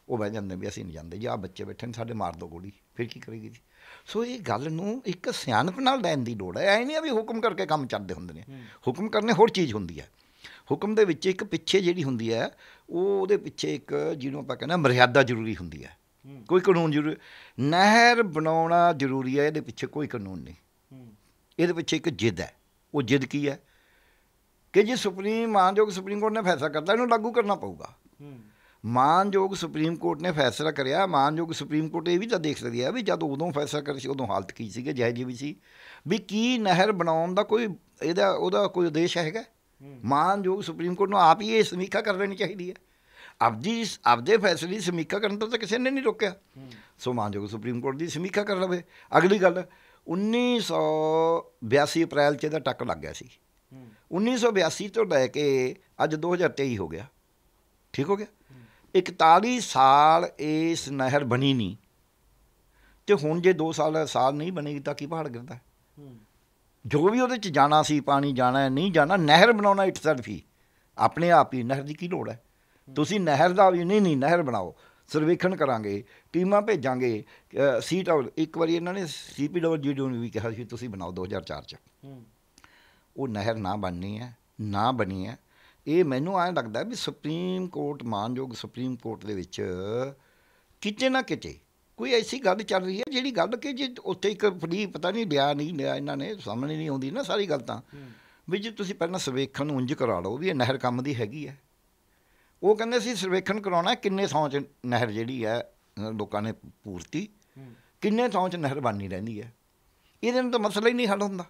ਉਹ ਬਹਿ ਜਾਂਦੇ ਵੀ ਅਸੀਂ ਨਹੀਂ ਜਾਂਦੇ ਜੀ ਆ ਬੱਚੇ ਬੈਠੇ ਨੇ ਸਾਡੇ ਮਾਰ ਦੋ ਗੋਲੀ ਫਿਰ ਕੀ ਕਰੇਗੀ ਜੀ? ਸੋ ਇਹ ਗੱਲ ਨੂੰ ਇੱਕ ਸਿਆਣਪ ਨਾਲ ਲੈਣ ਦੀ ਲੋੜ ਹੈ। ਐ ਨਹੀਂ ਆ ਵੀ ਹੁਕਮ ਕਰਕੇ ਕੰਮ ਚੱਲਦੇ ਹੁੰਦੇ ਨੇ। ਹੁਕਮ ਕਰਨੇ ਹੋਰ ਚੀਜ਼ ਹੁੰਦੀ ਹੈ। ਹੁਕਮ ਦੇ ਵਿੱਚ ਇੱਕ ਪਿੱਛੇ ਜਿਹੜੀ ਹੁੰਦੀ ਹੈ ਉਹ ਉਹਦੇ ਪਿੱਛੇ ਇੱਕ ਜਿਹਨੂੰ ਆਪਾਂ ਕਹਿੰਦੇ ਮਰਿਆਦਾ ਜ਼ਰੂਰੀ ਹੁੰਦੀ ਹੈ। ਕੋਈ ਕਾਨੂੰਨ ਜ਼ਰੂਰੀ ਨਹਿਰ ਬਣਾਉਣਾ ਜ਼ਰੂਰੀ ਹੈ ਇਹਦੇ ਪਿੱਛੇ ਕੋਈ ਕਾਨੂੰਨ ਨਹੀਂ। ਇਹਦੇ ਪਿੱਛੇ ਇੱਕ ਜਿੱਦ ਹੈ। ਉਹ ਜਿੱਦ ਕੀ ਹੈ? ਕਿ ਜੇ ਸੁਪਰੀਮ ਮਾਨਯੋਗ ਸੁਪਰੀਮ ਕੋਰਟ ਨੇ ਫੈਸਲਾ ਕਰਤਾ ਇਹਨੂੰ ਲਾਗੂ ਕਰਨਾ ਪਊਗਾ। ਮਾਨਯੋਗ ਸੁਪਰੀਮ ਕੋਰਟ ਨੇ ਫੈਸਲਾ ਕਰਿਆ ਮਾਨਯੋਗ ਸੁਪਰੀਮ ਕੋਰਟ ਇਹ ਵੀ ਤਾਂ ਦੇਖ ਸਕਦੀ ਹੈ ਵੀ ਜਦ ਉਦੋਂ ਫੈਸਲਾ ਕਰਿਆ ਸੀ ਉਦੋਂ ਹਾਲਤ ਕੀ ਸੀਗੇ ਜਿਹੇ ਜਿਹੀ ਵੀ ਸੀ। ਵੀ ਕੀ ਨਹਿਰ ਬਣਾਉਣ ਦਾ ਕੋਈ ਇਹਦਾ ਉਹਦਾ ਕੋਈ ਉਦੇਸ਼ ਹੈਗਾ? ਮਾਨਯੋਗ ਸੁਪਰੀਮ ਕੋਰਟ ਨੂੰ ਆਪ ਹੀ ਇਹ ਸਮੀਖਾ ਕਰ ਲੈਣੀ ਚਾਹੀਦੀ ਹੈ ਆਪਦੀ ਆਪਦੇ ਫੈਸਲੇ ਦੀ ਸਮੀਖਾ ਕਰਨ ਤੋਂ ਤਾਂ ਕਿਸੇ ਨੇ ਨਹੀਂ ਰੋਕਿਆ। ਸੋ ਮਾਨਯੋਗ ਸੁਪਰੀਮ ਕੋਰਟ ਦੀ ਸਮੀਖਾ ਕਰ ਲਵੇ। ਅਗਲੀ ਗੱਲ 1982 ਅਪ੍ਰੈਲ 'ਚ ਇਹਦਾ ਟੱਕ ਲੱਗ ਗਿਆ ਸੀ। 1982 ਤੋਂ ਲੈ ਕੇ ਅੱਜ 2023 ਹੋ ਗਿਆ। ਠੀਕ ਹੋ ਗਿਆ? 41 ਸਾਲ ਇਸ ਨਹਿਰ ਬਣੀ ਨਹੀਂ। ਤੇ ਹੁਣ ਜੇ 2 ਸਾਲ ਸਾਲ ਨਹੀਂ ਬਣੇਗੀ ਤਾਂ ਕੀ ਪਹਾੜ ਗਿਰਦਾ? ਜੋ ਵੀ ਉਹਦੇ ਚ ਜਾਣਾ ਸੀ ਪਾਣੀ ਜਾਣਾ ਨਹੀਂ ਜਾਣਾ ਨਹਿਰ ਬਣਾਉਣਾ ਇਟਸੈਲਫ ਹੀ ਆਪਣੇ ਆਪ ਹੀ ਨਹਿਰ ਦੀ ਕੀ ਲੋੜ ਹੈ? ਤੁਸੀਂ ਨਹਿਰ ਦਾ ਵੀ ਨਹੀਂ ਨਹੀਂ ਨਹਿਰ ਬਣਾਓ। ਸਰਵੇਖਣ ਕਰਾਂਗੇ ਟੀਮਾਂ ਭੇਜਾਂਗੇ ਸੀਟ ਆਊਟ ਇੱਕ ਵਾਰੀ ਇਹਨਾਂ ਨੇ ਸੀਪੀਡਬਲਯੂ ਨੂੰ ਵੀ ਕਿਹਾ ਸੀ ਤੁਸੀਂ ਬਣਾਓ 2004 ਚ। ਉਹ ਨਹਿਰ ਨਾ ਬਣਨੀ ਹੈ ਨਾ ਬਣੀ ਹੈ। ਇਹ ਮੈਨੂੰ ਐਂ ਲੱਗਦਾ ਵੀ ਸੁਪਰੀਮ ਕੋਰਟ ਮਾਨਯੋਗ ਸੁਪਰੀਮ ਕੋਰਟ ਦੇ ਵਿੱਚ ਕਿਤੇ ਨਾ ਕਿਤੇ ਕੋਈ ਐਸੀ ਗੱਲ ਚੱਲ ਰਹੀ ਹੈ ਜਿਹੜੀ ਗੱਲ ਕਿ ਜੇ ਉੱਥੇ ਇੱਕ ਫਰੀ ਪਤਾ ਨਹੀਂ ਲਿਆ ਨਹੀਂ ਲਿਆ ਇਹਨਾਂ ਨੇ ਸਾਹਮਣੇ ਨਹੀਂ ਆਉਂਦੀ ਨਾ ਸਾਰੀ ਗੱਲ ਤਾਂ। ਵੀ ਜੇ ਤੁਸੀਂ ਪਹਿਲਾਂ ਸਰਵੇਖਣ ਨੂੰ ਉਂਝ ਕਰਾ ਲਓ ਵੀ ਇਹ ਨਹਿਰ ਕੰਮ ਦੀ ਹੈਗੀ ਹੈ। ਉਹ ਕਹਿੰਦੇ ਸੀ ਸਰਵੇਖਣ ਕਰਾਉਣਾ ਕਿੰਨੇ ਥਾਂ 'ਚ ਨਹਿਰ ਜਿਹੜੀ ਹੈ ਲੋਕਾਂ ਨੇ ਪੂਰਤੀ ਕਿੰਨੇ ਥਾਂ 'ਚ ਨਹਿਰ ਬਣਨੀ ਰਹਿੰਦੀ ਹੈ। ਇਹਦੇ ਨਾਲ ਤਾਂ ਮਸਲਾ ਹੀ ਨਹੀਂ ਹੱਲ ਹੁੰਦਾ।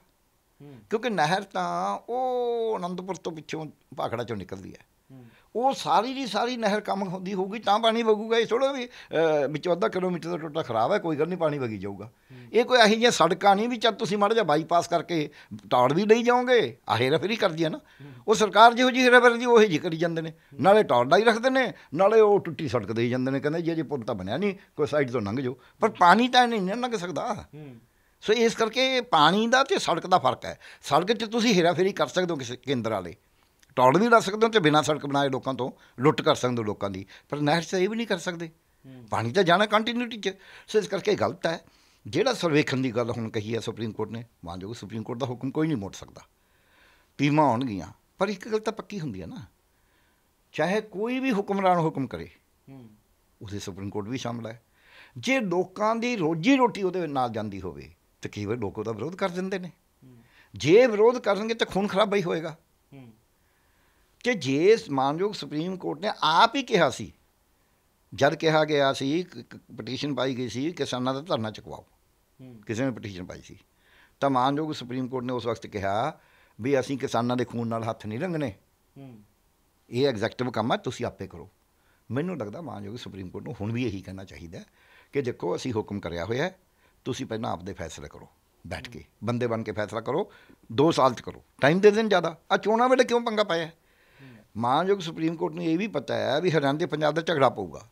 ਕਿਉਂਕਿ ਨਹਿਰ ਤਾਂ ਉਹ ਆਨੰਦਪੁਰ ਤੋਂ ਪਿੱਛੋਂ ਭਾਖੜਾ ਚੋਂ ਨਿਕਲਦੀ ਹੈ। ਉਹ ਸਾਰੀ ਦੀ ਸਾਰੀ ਨਹਿਰ ਕੰਮ ਹੁੰਦੀ ਹੋਊਗੀ ਤਾਂ ਪਾਣੀ ਵਗੂਗਾ। ਇਹ ਥੋੜਾ ਵੀ ਅਹ, ਵਿੱਚੋਂ ਅੱਧਾ ਕਿਲੋਮੀਟਰ ਦਾ ਟੋਟਾ ਖਰਾਬ ਹੈ ਕੋਈ ਗੱਲ ਨਹੀਂ ਪਾਣੀ ਵਗੀ ਜਾਊਗਾ। ਇਹ ਕੋਈ ਇਹੋ ਜਿਹੀਆਂ ਸੜਕਾਂ ਨਹੀਂ ਵੀ ਚੱਲ ਤੁਸੀਂ ਮਾੜਾ ਜਿਹਾ ਬਾਈਪਾਸ ਕਰਕੇ ਟਾੜ ਵੀ ਲਈ ਜਾਓਗੇ ਆ ਹੇਰਾਫੇਰੀ ਕਰਦੀ ਹੈ ਨਾ। ਉਹ ਸਰਕਾਰ ਜਿਹੋ ਜਿਹੀ ਹੇਰਾਫੇਰੀ ਦੀ ਉਹ ਹੀ ਕਰੀ ਜਾਂਦੇ ਨੇ। ਨਾਲੇ ਟਾੜ ਦਾ ਹੀ ਰੱਖਦੇ ਨੇ ਨਾਲੇ ਉਹ ਟੁੱਟੀ ਸੜਕ ਦੇਈ ਜਾਂਦੇ ਨੇ। ਕਹਿੰਦੇ ਜੀ ਅਜੇ ਪੁਲ ਤਾਂ ਬਣਿਆ ਨਹੀਂ ਕੋਈ ਸਾਈਡ ਤੋਂ ਲੰਘ ਜਾਓ। ਪਰ ਪਾਣੀ ਤਾਂ ਨਹੀਂ ਲੰਘ ਸਕਦਾ। ਸੋ ਇਸ ਕਰਕੇ ਪਾਣੀ ਦਾ ਤੇ ਸੜਕ ਦਾ ਫ਼ਰਕ ਹੈ। ਸੜਕ 'ਚ ਤੁਸੀਂ ਹੇਰਾਫੇਰੀ ਕਰ ਸਕਦੇ ਹੋ ਕਿਸੇ ਕੇਂਦਰ ਵਾਲੇ। ਟੌੜ ਵੀ ਲਾ ਸਕਦੇ ਹੋ ਤੇ ਬਿਨਾਂ ਸੜਕ ਬਣਾਏ ਲੋਕਾਂ ਤੋਂ ਲੁੱਟ ਕਰ ਸਕਦੇ ਹੋ ਲੋਕਾਂ ਦੀ। ਪਰ ਨਹਿਰ 'ਚ ਇਹ ਵੀ ਨਹੀਂ ਕਰ ਸਕਦੇ। ਪਾਣੀ ਤਾਂ ਜਾਣਾ ਕੰਟੀਨਿਊਟੀ 'ਚ। ਸੋ ਇਸ ਕਰਕੇ ਗਲਤ ਹੈ। ਜਿਹੜਾ ਸਰਵੇਖਣ ਦੀ ਗੱਲ ਹੁਣ ਕਹੀ ਹੈ ਸੁਪਰੀਮ ਕੋਰਟ ਨੇ ਮਾਨਯੋਗ ਸੁਪਰੀਮ ਕੋਰਟ ਦਾ ਹੁਕਮ ਕੋਈ ਨਹੀਂ ਮੋੜ ਸਕਦਾ। ਟੀਮਾਂ ਆਉਣਗੀਆਂ ਪਰ ਇੱਕ ਗੱਲ ਤਾਂ ਪੱਕੀ ਹੁੰਦੀ ਹੈ ਨਾ। ਚਾਹੇ ਕੋਈ ਵੀ ਹੁਕਮਰਾਨ ਹੁਕਮ ਕਰੇ ਉਹਦੇ ਸੁਪਰੀਮ ਕੋਰਟ ਵੀ ਸ਼ਾਮਲ ਹੈ। ਜੇ ਲੋਕਾਂ ਦੀ ਰੋਜੀ ਰੋਟੀ ਉਹਦੇ ਨਾਲ ਜਾਂਦੀ ਹੋਵੇ ਤਾਂ ਕਈ ਵਾਰ ਲੋਕ ਉਹਦਾ ਵਿਰੋਧ ਕਰ ਦਿੰਦੇ ਨੇ। ਜੇ ਵਿਰੋਧ ਕਰਨਗੇ ਤਾਂ ਖੂਨ ਖਰਾਬਾ ਹੀ ਹੋਏਗਾ। ਕਿ ਜੇ ਮਾਨਯੋਗ ਸੁਪਰੀਮ ਕੋਰਟ ਨੇ ਆਪ ਹੀ ਕਿਹਾ ਸੀ ਜਦ ਕਿਹਾ ਗਿਆ ਸੀ ਪਟੀਸ਼ਨ ਪਾਈ ਗਈ ਸੀ ਕਿਸਾਨਾਂ ਦਾ ਧਰਨਾ ਚੁਕਵਾਓ। ਕਿਸੇ ਨੇ ਪਟੀਸ਼ਨ ਪਾਈ ਸੀ। ਤਾਂ ਮਾਨਯੋਗ ਸੁਪਰੀਮ ਕੋਰਟ ਨੇ ਉਸ ਵਕਤ ਕਿਹਾ ਵੀ ਅਸੀਂ ਕਿਸਾਨਾਂ ਦੇ ਖੂਨ ਨਾਲ ਹੱਥ ਨਹੀਂ ਰੰਗਣੇ ਇਹ ਐਗਜ਼ੈਕਟਿਵ ਕੰਮ ਹੈ ਤੁਸੀਂ ਆਪੇ ਕਰੋ। ਮੈਨੂੰ ਲੱਗਦਾ ਮਾਨਯੋਗ ਸੁਪਰੀਮ ਕੋਰਟ ਨੂੰ ਹੁਣ ਵੀ ਇਹੀ ਕਹਿਣਾ ਚਾਹੀਦਾ ਕਿ ਦੇਖੋ ਅਸੀਂ ਹੁਕਮ ਕਰਿਆ ਹੋਇਆ ਹੈ। ਤੁਸੀਂ ਪਹਿਲਾਂ ਆਪਦੇ ਫੈਸਲੇ ਕਰੋ ਬੈਠ ਕੇ। ਬੰਦੇ ਬਣ ਕੇ ਫੈਸਲਾ ਕਰੋ 2 ਸਾਲ ਚ ਕਰੋ। ਟਾਈਮ ਦੇ ਦੇਣ ਜ਼ਿਆਦਾ। ਆ ਚੋਣਾਂ ਵੇਲੇ ਕਿਉਂ ਪੰਗਾ ਪਾਇਆ? ਮਾਨਯੋਗ ਸੁਪਰੀਮ ਕੋਰਟ ਨੂੰ ਇਹ ਵੀ ਪਤਾ ਹੈ ਵੀ ਹਰਿਆਣਾ ਤੇ ਪੰਜਾਬ ਦਾ ਝਗੜਾ ਪਊਗਾ।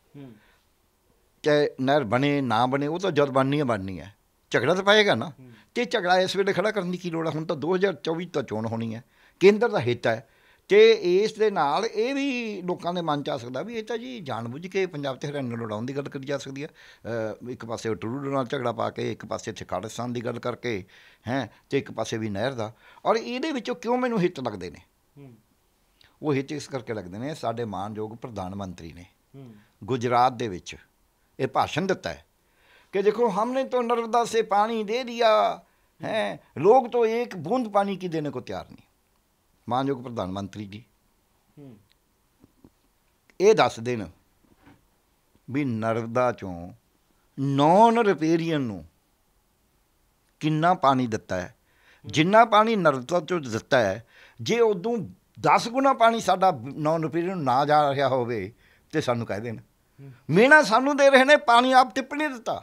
ਚਾਹੇ ਨਹਿਰ ਬਣੇ ਨਾ ਬਣੇ ਉਹ ਤਾਂ ਜਦ ਬਣਨੀ ਹੈ ਬਣਨੀ ਹੈ ਝਗੜਾ ਤਾਂ ਪਾਏਗਾ ਨਾ। ਤੇ ਝਗੜਾ ਇਸ ਵੇਲੇ ਖੜਾ ਕਰਨ ਦੀ ਕੀ ਲੋੜ ਹੈ ਹੁਣ ਤਾਂ 2024 ਤਾਂ ਚੋਣ ਹੋਣੀ ਹੈ। ਕੇਂਦਰ ਦਾ ਹਿੱਤ ਹੈ। ਤੇ ਇਸ ਦੇ ਨਾਲ ਇਹ ਵੀ ਲੋਕਾਂ ਦੇ ਮਨ ਚ ਆ ਸਕਦਾ ਵੀ ਇਹ ਤਾਂ ਜੀ ਜਾਣਬੁੱਝ ਕੇ ਪੰਜਾਬ ਤੇ ਹਰਿਆਣਾ ਨੂੰ ਲੜਾਉਣ ਦੀ ਗੱਲ ਕਰੀ ਜਾ ਸਕਦੀ ਹੈ ਅਹ ਇੱਕ ਪਾਸੇ ਟਰੂਡੋ ਨਾਲ ਝਗੜਾ ਪਾ ਕੇ ਇੱਕ ਪਾਸੇ ਇੱਥੇ ਖਾਲਿਸਤਾਨ ਦੀ ਗੱਲ ਕਰਕੇ ਹੈ ਤੇ ਇੱਕ ਪਾਸੇ ਵੀ ਨਹਿਰ ਦਾ ਔਰ ਇਹਦੇ ਵਿੱਚੋਂ ਕਿਉਂ ਮੈਨੂੰ ਹਿੱਤ ਲੱਗਦੇ ਨੇ ਉਹ ਹਿੱਤ ਇਸ ਕਰਕੇ ਲੱਗਦੇ ਨੇ ਸਾਡੇ ਮਾਨਯੋਗ ਪ੍ਰਧਾਨ ਮੰਤਰੀ ਨੇ गुजरात ਦੇ ਵਿੱਚ ਇਹ ਭਾਸ਼ਣ ਦਿੱਤਾ ਹੈ कि देखो हमने तो नर्मदा से पानी दे दिया है लोग तो एक बूंद पानी की देने को तैयार नहीं ਮਾਨਯੋਗ ਪ੍ਰਧਾਨ ਮੰਤਰੀ ਜੀ। ਇਹ ਦੱਸ ਦੇਣ ਵੀ ਨਰਦਾ ਚੋਂ ਨੌਨ ਰਿਪੇਰੀਅਨ ਨੂੰ ਕਿੰਨਾ ਪਾਣੀ ਦਿੱਤਾ ਹੈ? ਜਿੰਨਾ ਪਾਣੀ ਨਰਦਾ ਚੋਂ ਦਿੱਤਾ ਹੈ ਜੇ ਉਦੋਂ 10 ਗੁਣਾ ਪਾਣੀ ਸਾਡਾ ਨੌਨ ਰਿਪੇਰੀਅਨ ਨੂੰ ਨਾ ਜਾ ਰਿਹਾ ਹੋਵੇ ਤੇ ਸਾਨੂੰ ਕਹਿ ਦੇਣ। ਮੇਣਾ ਸਾਨੂੰ ਦੇ ਰਹੇ ਨੇ ਪਾਣੀ ਆਪ ਟਿੱਪਣੀ ਦਿੱਤਾ।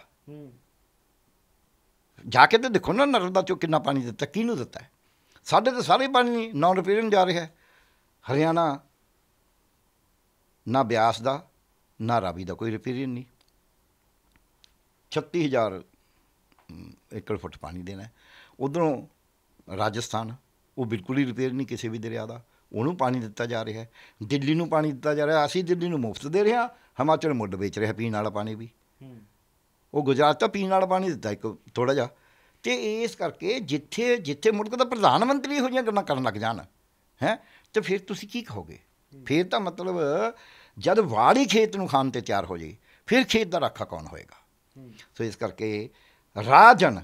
ਜਾ ਕੇ ਤੇ ਦੇਖੋ ਨਾ ਨਰਦਾ ਚੋਂ ਕਿੰਨਾ ਪਾਣੀ ਦਿੱਤਾ ਕਿਹਨੂੰ ਦਿੱਤਾ ਹੈ? ਸਾਡੇ ਤਾਂ ਸਾਰੇ ਪਾਣੀ ਨੌਨ ਨੂੰ ਜਾ ਰਿਹਾ। ਹੈ ਹਰਿਆਣਾ ਨਾ ਬਿਆਸ ਦਾ ਨਾ ਰਾਵੀ ਦਾ ਕੋਈ ਰਿਪੇਰੀਅਨ ਨਹੀਂ। 36000 ਅਮ, ਏਕੜ ਫੁੱਟ ਪਾਣੀ ਦੇਣਾ ਉਧਰੋਂ ਰਾਜਸਥਾਨ ਉਹ ਬਿਲਕੁਲ ਹੀ ਰਿਪੇਅਰ ਨਹੀਂ ਕਿਸੇ ਵੀ ਦਰਿਆ ਦਾ। ਉਹਨੂੰ ਪਾਣੀ ਦਿੱਤਾ ਜਾ ਰਿਹਾ ਹੈ। ਦਿੱਲੀ ਨੂੰ ਪਾਣੀ ਦਿੱਤਾ ਜਾ ਰਿਹਾ ਅਸੀਂ ਦਿੱਲੀ ਨੂੰ ਮੁਫਤ ਦੇ ਰਹੇ ਹਿਮਾਚਲ ਮੁੱਢ ਵੇਚ ਰਿਹਾ ਪੀਣ ਵਾਲਾ ਪਾਣੀ ਵੀ। ਉਹ ਗੁਜਰਾਤ ਤਾਂ ਪੀਣ ਵਾਲਾ ਪਾਣੀ ਦਿੱਤਾ ਇੱਕ ਥੋੜਾ ਜਿਹਾ। ਤੇ ਇਸ ਕਰਕੇ ਜਿੱਥੇ ਜਿੱਥੇ ਮੁਲਕ ਦਾ ਪ੍ਰਧਾਨ ਮੰਤਰੀ ਇਹੋ ਜਿਹੀਆਂ ਗੱਲਾਂ ਕਰਨ ਲੱਗ ਜਾਣ ਹੈ ਤੇ ਫਿਰ ਤੁਸੀਂ ਕੀ ਕਹੋਗੇ? ਫਿਰ ਤਾਂ ਮਤਲਬ ਜਦ ਵਾੜੀ ਖੇਤ ਨੂੰ ਖਾਣ ਤੇ ਤਿਆਰ ਹੋ ਜੇ ਫਿਰ ਖੇਤ ਦਾ ਰਾਖਾ ਕੌਣ ਹੋਏਗਾ? ਸੋ ਇਸ ਕਰਕੇ ਰਾਜਨ